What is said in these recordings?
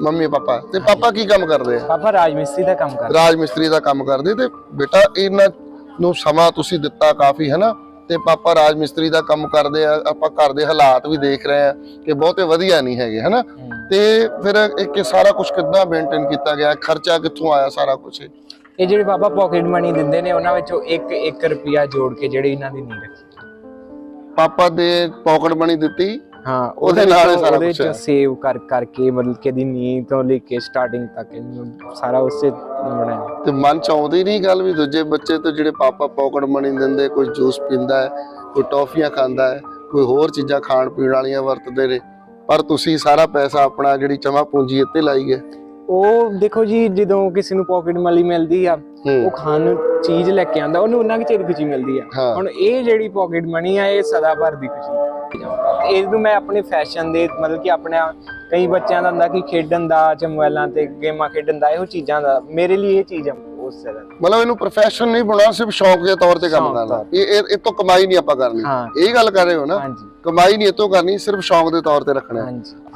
Mummy papa. ਤੇ ਪਾਪਾ ਕੀ ਕੰਮ ਕਰਦੇ ਆ? ਪਾਪਾ ਰਾਜ ਮਿਸਤਰੀ ਦਾ ਕੰਮ ਕਰਦਾ। ਰਾਜ ਮਿਸਤਰੀ ਦਾ ਕੰਮ ਕਰਦੇ ਤੇ ਬੇਟਾ ਇਹਨਾਂ ਨੂੰ ਸਮਾਂ ਤੁਸੀਂ ਦਿੱਤਾ ਕਾਫੀ ਹੈ ਨਾ ਤੇ ਪਾਪਾ ਰਾਜ ਮਿਸਤਰੀ ਦਾ ਕੰਮ ਕਰਦੇ ਆ ਆਪਾਂ ਘਰ ਦੇ ਹਾਲਾਤ ਵੀ ਦੇਖ ਰਹੇ ਆ ਕਿ ਬਹੁਤੇ ਵਧੀਆ ਨਹੀਂ ਹੈਗੇ ਹਨਾ? ਤੇ ਫਿਰ ਇੱਕ ਇਹ ਸਾਰਾ ਕੁਝ ਕਿੱਦਾਂ ਮੇਨਟੇਨ ਕੀਤਾ ਗਿਆ? ਖਰਚਾ ਕਿੱਥੋਂ ਆਇਆ ਸਾਰਾ ਕੁਝ ਇਹ ਜਿਹੜੇ ਪਾਪਾ ਪਾਕਟ ਮਨੀ ਦਿੰਦੇ ਨੇ ਉਹਨਾਂ ਵਿੱਚੋਂ 1 1 ਰੁਪਿਆ ਜੋੜ ਕੇ ਜਿਹੜੀ ਇਹਨਾਂ ਦੀ ਨੀਂਹ ਰੱਖੀ। ਪਾਪਾ ਦੇ ਪਾਕਟ ਮਨੀ ਦਿੱਤੀ ਹਾਂ ਉਹਦੇ ਨਾਲ ਹੀ ਸਾਰਾ ਉਹਦੇ। ਚੋਂ ਸੇਵ ਕਰ ਕਰਕੇ ਮਤਲਬ ਕਿ ਦੀ ਨੀਂਹ ਤੋਂ ਲੈ ਕੇ ਸਟਾਰਟਿੰਗ ਤੱਕ ਇਹਨੂੰ ਸਾਰਾ ਉਸੇ ਬਣਾਇਆ। ਤੇ ਮਨ ਚ ਆਉਂਦੀ ਨਹੀਂ ਗੱਲ ਵੀ ਦੂਜੇ ਬੱਚੇ ਤੋਂ ਜਿਹੜੇ ਪਾਪਾ ਪਾਕਟ ਮਨੀ ਦਿੰਦੇ ਕੋਈ ਜੂਸ ਪੀਂਦਾ ਹੈ ਕੋਈ ਟੌਫੀਆਂ ਖਾਂਦਾ ਹੈ ਕੋਈ ਹੋਰ ਚੀਜ਼ਾਂ ਖਾਣ ਪੀਣ ਵਾਲੀਆਂ ਵਰਤਦੇ ਨੇ ਪਰ ਤੁਸੀਂ ਸਾਰਾ ਪੈਸਾ ਆਪਣਾ ਜਿਹੜੀ ਜਮਾ ਪੂੰਜੀ ਇੱਥੇ ਲਾਈ ਹੈ। ਉਹ ਦੇਖੋ ਜੀ ਜਦੋਂ ਕਿਸੇ ਨੂੰ ਪਾਕਟ ਮਨੀ ਮਿਲਦੀ ਆ ਹੂੰ। ਉਹ ਖਾਣ ਨੂੰ ਚੀਜ਼ ਲੈ ਕੇ ਆਂਦਾ ਉਹਨੂੰ ਉਹਨਾਂ ਕਿ ਚਿਰ ਖੁਸ਼ੀ ਮਿਲਦੀ ਆ। ਹਾਂ। ਹੁਣ ਇਹ ਜਿਹੜੀ ਪਾਕਟ ਮਨੀ ਆ ਇਹ ਸਦਾ ਭਰ ਦੀ ਖੁਸ਼ੀ। ਇਹਨੂੰ ਮੈਂ ਆਪਣੇ ਫੈਸ਼ਨ ਦੇ ਮਤਲਬ ਕਿ ਆਪਣਾ ਕਈ ਬੱਚਿਆਂ ਦਾ ਹੁੰਦਾ ਕਿ ਖੇਡਣ ਦਾ ਜਾਂ ਮੋਬਾਈਲਾਂ ਤੇ ਗੇਮਾਂ ਖੇਡਣ ਦਾ ਇਹੋ ਚੀਜ਼ਾਂ ਦਾ ਮੇਰੇ ਲਈ ਇਹ ਚੀਜ਼ ਉਸ ਤਰ੍ਹਾਂ। ਮਤਲਬ ਇਹਨੂੰ ਪ੍ਰੋਫੈਸ਼ਨ ਨਹੀਂ ਬਣਾਉਣਾ ਸਿਰਫ ਸ਼ੌਕ ਦੇ ਤੌਰ ਤੇ ਕੰਮ ਕਰਨਾ। ਇਹ ਇਹ ਤੋਂ ਕਮਾਈ ਨਹੀਂ ਆਪਾਂ ਕਰਨੀ। ਇਹ ਗੱਲ ਕਰ ਰਹੇ ਹੋ ਨਾ? ਕਮਾਈ ਨਹੀਂ ਇਹ ਤੋਂ ਕਰਨੀ ਸਿਰਫ ਸ਼ੌਕ ਦੇ ਤੌਰ ਤੇ ਰੱਖਣਾ।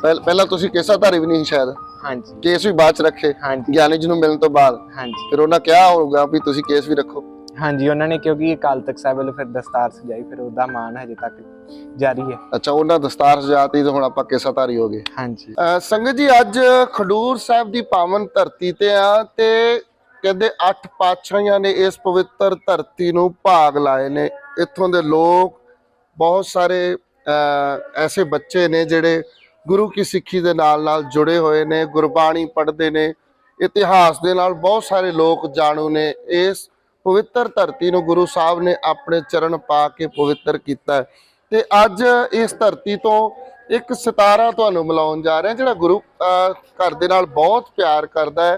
ਪਹਿਲ- ਤੁਸੀਂ ਕੇਸਾ ਧਾਰੀ ਵੀ ਨਹੀਂ ਸ਼ਾਇਦ। ਹਾਂਜੀ। ਕੇਸ ਵੀ ਬਾਅਦ ਚ ਰੱਖੇ। ਹਾਂਜੀ। ਗਿਆਨੀ ਜੀ ਨੂੰ ਮਿਲਣ ਤੋਂ ਬਾਅਦ। ਹਾਂਜੀ। ਫਿਰ ਉਹਨਾਂ ਕਿਹਾ ਹੋਊਗਾ ਵੀ ਤੁਸੀਂ ਕੇਸ ਵੀ ਰੱਖੋ। ਹਾਂਜੀ ਉਹਨਾਂ ਨੇ ਕਿਉਂਕਿ ਅਕਾਲ ਤਖਤ ਸਾਹਿਬ ਵੱਲੋਂ ਫਿਰ ਦਸਤਾਰ ਸਜਾਈ ਫਿਰ ਉਹਦਾ ਮਾਨ ਹਜੇ ਤੱਕ ਜਾਰੀ ਹੈ। ਅੱਛਾ ਉਹਨਾਂ ਦਸਤਾਰ ਸਜਾਤੀ ਤੇ ਹੁਣ ਆਪਾਂ ਕੇਸਾ ਧਾਰੀ ਹੋ ਗਏ। ਹਾਂਜੀ। ਸੰਗਤ ਜੀ ਅੱਜ ਖਡੂਰ ਸਾਹਿਬ ਦੀ ਪਾਵਨ ਧਰਤੀ ਤੇ ਆ ਤੇ ਕਹਿੰਦੇ ਅੱਠ ਪਾਤਸ਼ਾਹਾਂ ਨੇ ਇਸ ਪਵਿੱਤਰ ਧਰਤੀ ਨੂੰ ਭਾਗ ਲਾਏ ਨੇ। ਇੱਥੋਂ ਦੇ ਲੋਕ ਬਹੁਤ ਸਾਰੇ ਐਸੇ ਬੱਚੇ ਨੇ ਜਿਹੜੇ ਗੁਰੂ ਕੀ ਸਿੱਖੀ ਦੇ ਨਾਲ ਨਾਲ ਜੁੜੇ ਹੋਏ ਨੇ ਗੁਰਬਾਣੀ ਪੜ੍ਹਦੇ ਨੇ। ਇਤਿਹਾਸ ਦੇ ਨਾਲ ਬਹੁਤ ਸਾਰੇ ਲੋਕ ਜਾਣੂ ਨੇ। ਇਸ ਪਵਿੱਤਰ ਧਰਤੀ ਨੂੰ ਗੁਰੂ ਸਾਹਿਬ ਨੇ ਆਪਣੇ ਚਰਨ ਪਾ ਕੇ ਪਵਿੱਤਰ ਕੀਤਾ ਹੈ। ਤੇ ਅੱਜ ਇਸ ਧਰਤੀ ਤੋਂ ਇੱਕ ਸਿਤਾਰਾ ਤੁਹਾਨੂੰ ਮਿਲਾਉਣ ਜਾ ਰਿਹਾ, ਜਿਹੜਾ ਗੁਰੂ ਘਰ ਦੇ ਨਾਲ ਬਹੁਤ ਪਿਆਰ ਕਰਦਾ ਹੈ।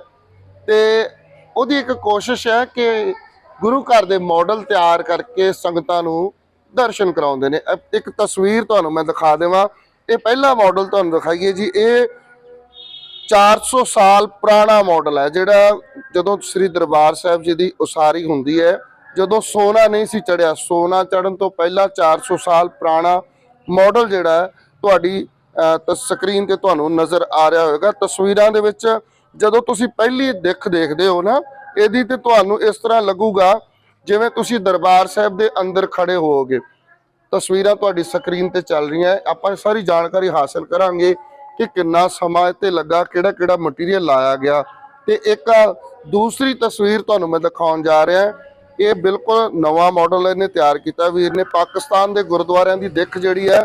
ਤੇ ਉਹਦੀ ਇੱਕ ਕੋਸ਼ਿਸ਼ ਹੈ ਕਿ ਗੁਰੂ ਘਰ ਦੇ ਮਾਡਲ ਤਿਆਰ ਕਰਕੇ ਸੰਗਤਾਂ ਨੂੰ ਦਰਸ਼ਨ ਕਰਾਉਂਦੇ ਨੇ। ਇੱਕ ਤਸਵੀਰ ਤੁਹਾਨੂੰ ਮੈਂ ਦਿਖਾ ਦੇਵਾਂ। ਇਹ ਪਹਿਲਾ ਮਾਡਲ ਤੁਹਾਨੂੰ ਦਿਖਾਈਏ ਜੀ। ਇਹ 400 ਸਾਲ ਪੁਰਾਣਾ ਮਾਡਲ ਹੈ ਜਿਹੜਾ ਜਦੋਂ ਸ੍ਰੀ ਦਰਬਾਰ ਸਾਹਿਬ ਜੀ ਦੀ ਉਸਾਰੀ ਹੁੰਦੀ ਹੈ ਜਦੋਂ ਸੋਨਾ ਨਹੀਂ ਸੀ ਚੜਿਆ ਸੋਨਾ ਚੜਨ ਤੋਂ ਪਹਿਲਾਂ 400 ਸਾਲ ਪੁਰਾਣਾ ਮਾਡਲ ਜਿਹੜਾ ਹੈ, ਤੁਹਾਡੀ ਸਕਰੀਨ ਤੇ ਤੁਹਾਨੂੰ ਨਜ਼ਰ ਆ ਰਿਹਾ ਹੋਵੇਗਾ। ਤਸਵੀਰਾਂ ਦੇ ਵਿੱਚ ਜਦੋਂ ਤੁਸੀਂ ਪਹਿਲੀ ਦਿੱਖ ਦੇਖਦੇ ਹੋ ਨਾ ਇਹਦੀ ਤੇ ਤੁਹਾਨੂੰ ਇਸ ਤਰ੍ਹਾਂ ਲੱਗੂਗਾ ਜਿਵੇਂ ਤੁਸੀਂ ਦਰਬਾਰ ਸਾਹਿਬ ਦੇ ਅੰਦਰ ਖੜੇ ਹੋਵੋਗੇ। ਤਸਵੀਰਾਂ ਤੁਹਾਡੀ ਸਕਰੀਨ ਤੇ ਚੱਲ ਰਹੀਆਂ ਆਪਾਂ ਸਾਰੀ ਜਾਣਕਾਰੀ ਹਾਸਲ ਕਰਾਂਗੇ। ਕਿ ਕਿੰਨਾ ਸਮਾਂ ਇੱਥੇ ਲੱਗਾ, ਕਿਹੜਾ ਕਿਹੜਾ ਮਟੀਰੀਅਲ ਲਾਇਆ ਗਿਆ। ਤੇ ਇੱਕ ਦੂਸਰੀ ਤਸਵੀਰ ਤੁਹਾਨੂੰ ਮੈਂ ਦਿਖਾਉਣ ਜਾ ਰਿਹਾ ਇਹ ਬਿਲਕੁਲ ਨਵਾਂ ਮਾਡਲ ਇਹਨੇ ਤਿਆਰ ਕੀਤਾ। ਵੀਰ ਨੇ ਪਾਕਿਸਤਾਨ ਦੇ ਗੁਰਦੁਆਰਿਆਂ ਦੀ ਦਿੱਖ ਜਿਹੜੀ ਹੈ,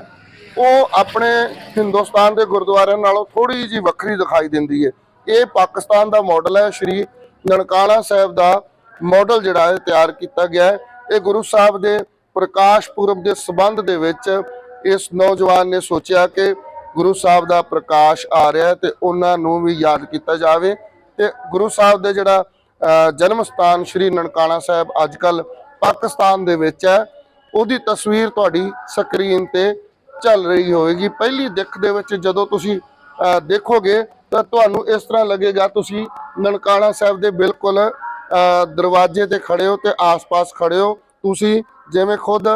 ਉਹ ਆਪਣੇ ਹਿੰਦੁਸਤਾਨ ਦੇ ਗੁਰਦੁਆਰਿਆਂ ਨਾਲੋਂ ਥੋੜੀ ਜਿਹੀ ਵੱਖਰੀ ਦਿਖਾਈ ਦਿੰਦੀ ਹੈ। ਇਹ ਪਾਕਿਸਤਾਨ ਦਾ ਮਾਡਲ ਹੈ, ਸ਼੍ਰੀ ਨਨਕਾਣਾ ਸਾਹਿਬ ਦਾ ਮਾਡਲ ਜਿਹੜਾ ਹੈ ਤਿਆਰ ਕੀਤਾ ਗਿਆ ਹੈ। ਇਹ ਗੁਰੂ ਸਾਹਿਬ ਦੇ ਪ੍ਰਕਾਸ਼ ਪੁਰਬ ਦੇ ਸਬੰਧ ਦੇ ਵਿੱਚ ਇਸ ਨੌਜਵਾਨ ਨੇ ਸੋਚਿਆ ਕਿ ਗੁਰੂ ਸਾਹਿਬ ਦਾ ਪ੍ਰਕਾਸ਼ ਆ ਰਿਹਾ ਹੈ ਤੇ ਉਹਨਾਂ ਨੂੰ ਵੀ ਯਾਦ ਕੀਤਾ ਜਾਵੇ। ਤੇ ਗੁਰੂ ਸਾਹਿਬ ਦੇ ਜਿਹੜਾ ਜਨਮ ਸਥਾਨ ਸ਼੍ਰੀ ਨਨਕਾਣਾ ਸਾਹਿਬ ਅੱਜ ਅੱਜਕੱਲ ਪਾਕਿਸਤਾਨ ਦੇ ਵਿੱਚ ਹੈ, ਉਹਦੀ ਤਸਵੀਰ ਤੁਹਾਡੀ ਸਕਰੀਨ ਤੇ ਚੱਲ ਰਹੀ ਹੋਵੇਗੀ। ਪਹਿਲੀ ਦਿੱਖ ਦੇ ਵਿੱਚ ਜਦੋਂ ਤੁਸੀਂ ਦੇਖੋਗੇ ਤਾਂ ਤੁਹਾਨੂੰ ਇਸ ਤਰ੍ਹਾਂ ਲੱਗੇਗਾ, ਤੁਸੀਂ ਨਨਕਾਣਾ ਸਾਹਿਬ ਦੇ ਬਿਲਕੁਲ ਦਰਵਾਜ਼ੇ ਤੇ ਖੜੇ ਹੋ ਤੇ ਆਸ-ਪਾਸ ਖੜੇ ਹੋ। ਤੁਸੀਂ ਜਿਵੇਂ ਖੁਦ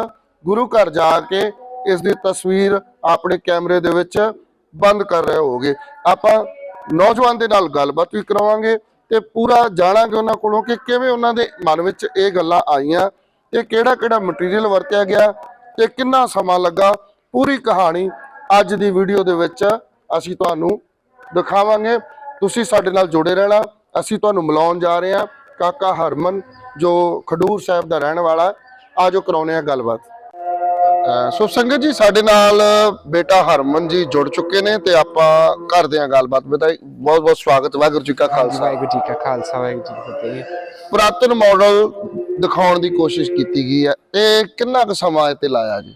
ਗੁਰੂ ਘਰ ਜਾ ਕੇ ਇਸ ਦੀ ਤਸਵੀਰ ਆਪਣੇ ਕੈਮਰੇ ਦੇ ਵਿੱਚ ਬੰਦ ਕਰ ਰਹੇ ਹੋਗੇ। ਆਪਾਂ ਨੌਜਵਾਨ ਦੇ ਨਾਲ ਗੱਲਬਾਤ ਵੀ ਕਰਾਵਾਂਗੇ ਤੇ ਪੂਰਾ ਜਾਣਾਂਗੇ ਉਹਨਾਂ ਕੋਲੋਂ ਕਿ ਕਿਵੇਂ ਉਹਨਾਂ ਦੇ ਮਨ ਵਿੱਚ ਇਹ ਗੱਲਾਂ ਆਈਆਂ ਤੇ ਕਿਹੜਾ ਕਿਹੜਾ ਮਟੀਰੀਅਲ ਵਰਤਿਆ ਗਿਆ ਤੇ ਕਿੰਨਾ ਸਮਾਂ ਲੱਗਾ। ਪੂਰੀ ਕਹਾਣੀ ਅੱਜ ਦੀ ਵੀਡੀਓ ਦੇ ਵਿੱਚ ਅਸੀਂ ਤੁਹਾਨੂੰ ਦਿਖਾਵਾਂਗੇ। ਤੁਸੀਂ ਸਾਡੇ ਨਾਲ ਜੁੜੇ ਰਹਿਣਾ। ਅਸੀਂ ਤੁਹਾਨੂੰ ਮਿਲਾਉਣ ਜਾ ਰਹੇ ਹਾਂ ਕਾਕਾ ਹਰਮਨ, ਜੋ ਖਡੂਰ ਸਾਹਿਬ ਦਾ ਰਹਿਣ ਵਾਲਾ। ਹੈ। ਆਜੋ ਕਰਾਉਨੇ ਆ ਗੱਲਬਾਤ। ਸੋ ਸੰਗਤ ਜੀ ਸਾਡੇ ਨਾਲ ਬੇਟਾ ਹਰਮਨ ਜੀ ਜੁੜ ਚੁੱਕੇ ਨੇ ਤੇ ਆਪਾਂ ਕਰਦੇ ਹਾਂ ਗੱਲਬਾਤ ਬੇਟਾ ਬਹੁਤ ਬਹੁਤ ਸਵਾਗਤ ਵਾਹਿਗੁਰੂ ਜੀ ਕਾ ਖਾਲਸਾ। ਵਾਹਿਗੁਰੂ ਜੀ ਕਾ ਖਾਲਸਾ ਵਾਹਿਗੁਰੂ ਜੀ ਕੀ ਫਤਿਹ। ਪੁਰਾਤਨ ਮਾਡਲ ਦਿਖਾਉਣ ਦੀ ਕੋਸ਼ਿਸ਼ ਕੀਤੀ ਗਈ ਹੈ। ਤੇ ਕਿੰਨਾ ਕੁ ਸਮਾਂ ਇਹ ਤੇ ਲਾਇਆ ਜੀ?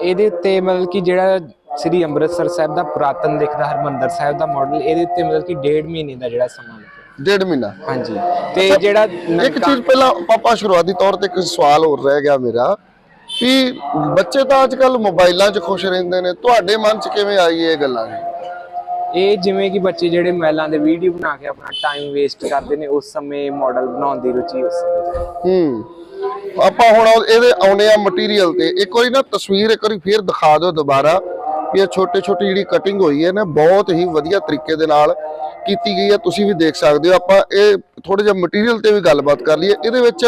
ਇਹਦੇ ਉੱਤੇ ਮਤਲਬ ਕਿ ਜਿਹੜਾ ਸ੍ਰੀ ਅੰਮ੍ਰਿਤਸਰ ਸਾਹਿਬ ਦਾ ਪੁਰਾਤਨ ਦਿਖਦਾ ਹਰਮੰਦਰ ਸਾਹਿਬ ਦਾ ਮਾਡਲ ਇਹਦੇ ਉੱਤੇ ਮਤਲਬ ਕਿ ਡੇਢ ਮਹੀਨੇ ਦਾ ਜਿਹੜਾ ਸਮਾਂ ਲੱਗਿਆ। ਡੇਢ ਮਹੀਨਾ? ਹਾਂਜੀ। ਤੇ ਜਿਹੜਾ ਇੱਕ ਚੀਜ਼ ਪਹਿਲਾਂ ਪਾਪਾ ਸ਼ੁਰੂਆਤੀ ਤੌਰ ਤੇ ਇੱਕ ਸਵਾਲ ਹੋਰ ਰਹਿ ਗਿਆ ਮੇਰਾ। ਕਿ ਬੱਚੇ ਤਾਂ ਅੱਜ ਕੱਲ ਮੋਬਾਈਲਾਂ 'ਚ ਖੁਸ਼ ਰਹਿੰਦੇ ਨੇ। ਤੁਹਾਡੇ ਮਨ 'ਚ ਕਿਵੇਂ ਆਈ ਇਹ ਗੱਲਾਂ ਜੀ? ਇਹ ਜਿਵੇਂ ਕਿ ਬੱਚੇ ਜਿਹੜੇ ਮੋਬਾਈਲਾਂ ਦੇ ਵੀਡੀਓ ਬਣਾ ਕੇ ਆਪਣਾ ਟਾਈਮ ਵੇਸਟ ਕਰਦੇ ਨੇ ਉਸ ਸਮੇਂ ਮਾਡਲ ਬਣਾਉਣ ਦੀ ਰੁਚੀ ਉਸ ਹੈ। ਆਪਾਂ ਹੁਣ ਇਹਦੇ ਆਉਨੇ ਆ ਮਟੀਰੀਅਲ ਤੇ। ਇੱਕ ਵਾਰੀ ਨਾ ਤਸਵੀਰ ਇੱਕ ਵਾਰੀ ਫੇਰ ਦਿਖਾ ਦਿਓ ਦੁਬਾਰਾ ਵੀ ਇਹ ਛੋਟੇ ਛੋਟੀ ਜਿਹੜੀ ਕਟਿੰਗ ਹੋਈ ਹੈ ਨਾ ਬਹੁਤ ਹੀ ਵਧੀਆ ਤਰੀਕੇ ਦੇ ਨਾਲ ਕੀਤੀ ਗਈ ਹੈ ਤੁਸੀਂ ਵੀ ਦੇਖ ਸਕਦੇ ਹੋ। ਆਪਾਂ ਇਹ ਥੋੜੇ ਜਿਹਾ ਮਟੀਰੀਅਲ ਤੇ ਵੀ ਗੱਲਬਾਤ ਕਰ ਲਈਏ। ਇਹਦੇ ਵਿੱਚ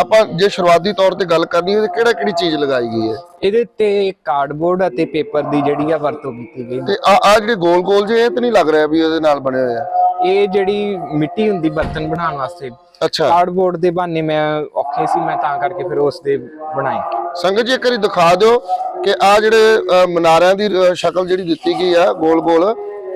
ਆਪਾਂ ਜੇ ਸ਼ੁਰੂਆਤੀ ਤੌਰ ਤੇ ਗੱਲ ਕਰਨੀ ਹੈ ਕਿਹੜਾ ਕਿਹੜੀ ਚੀਜ਼ ਲਗਾਈ ਗਈ ਹੈ? ਇਹਦੇ ਤੇ ਕਾਰਡਬੋਰਡ ਅਤੇ ਪੇਪਰ ਦੀ ਜਿਹੜੀ ਆ ਵਰਤੋਂ ਕੀਤੀ ਗਈ ਤੇ ਆ ਆ ਜਿਹੜੇ ਗੋਲ ਗੋਲ ਜੇ ਇਹ ਤਾਂ ਨਹੀਂ ਲੱਗ ਰਿਹਾ ਵੀ ਉਹਦੇ ਨਾਲ ਬਣੇ ਹੋਏ ਆ? ਇਹ ਜਿਹੜੀ ਮਿੱਟੀ ਹੁੰਦੀ ਬਰਤਨ ਬਣਾਉਣ ਵਾਸਤੇ ਅੱਛਾ। ਕਾਰਡਬੋਰਡ ਦੇ ਬਹਾਨੇ ਮੈਂ ਔਖੇ ਸੀ ਮੈਂ ਤਾਂ ਕਰਕੇ ਫਿਰ ਉਸ ਦੇ ਬਣਾਏ। ਸੰਗਤ ਜੀ ਇੱਕ ਵਾਰੀ ਦਿਖਾ ਦਿਓ ਕਿ ਆ ਜਿਹੜੇ ਮਨਾਰਿਆਂ ਦੀ ਸ਼ਕਲ ਜਿਹੜੀ ਦਿੱਤੀ ਗਈ ਆ ਗੋਲ ਗੋਲ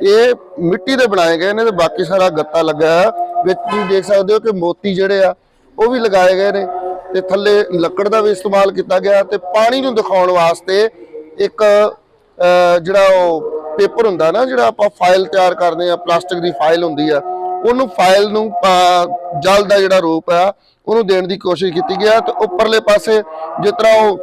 ਇਹ ਮਿੱਟੀ ਦੇ ਬਣਾਏ ਗਏ ਨੇ ਤੇ ਬਾਕੀ ਸਾਰਾ ਗੱਤਾ ਲੱਗਾ ਹੈ। ਵਿੱਚ ਤੁਸੀਂ ਦੇਖ ਸਕਦੇ ਹੋ ਕਿ ਮੋਤੀ ਜਿਹੜੇ ਆ ਉਹ ਵੀ ਲਗਾਏ ਗਏ ਨੇ ਤੇ ਥੱਲੇ ਲੱਕੜ ਦਾ ਵੀ ਇਸਤੇਮਾਲ ਕੀਤਾ ਗਿਆ ਤੇ ਪਾਣੀ ਨੂੰ ਦਿਖਾਉਣ ਵਾਸਤੇ ਇੱਕ ਜਿਹੜਾ ਉਹ ਪੇਪਰ ਹੁੰਦਾ ਨਾ ਜਿਹੜਾ ਆਪਾਂ ਫਾਈਲ ਤਿਆਰ ਕਰਦੇ ਆ ਪਲਾਸਟਿਕ ਦੀ ਫਾਈਲ ਹੁੰਦੀ ਆ ਉਹਨੂੰ ਫਾਈਲ ਨੂੰ ਅ, ਜਲ ਦਾ ਜਿਹੜਾ ਰੂਪ ਆ ਉਹਨੂੰ ਦੇਣ ਦੀ ਕੋਸ਼ਿਸ਼ ਕੀਤੀ ਗਿਆ ਤੇ ਉੱਪਰਲੇ ਪਾਸੇ ਜਿਸ ਤਰ੍ਹਾਂ ਉਹ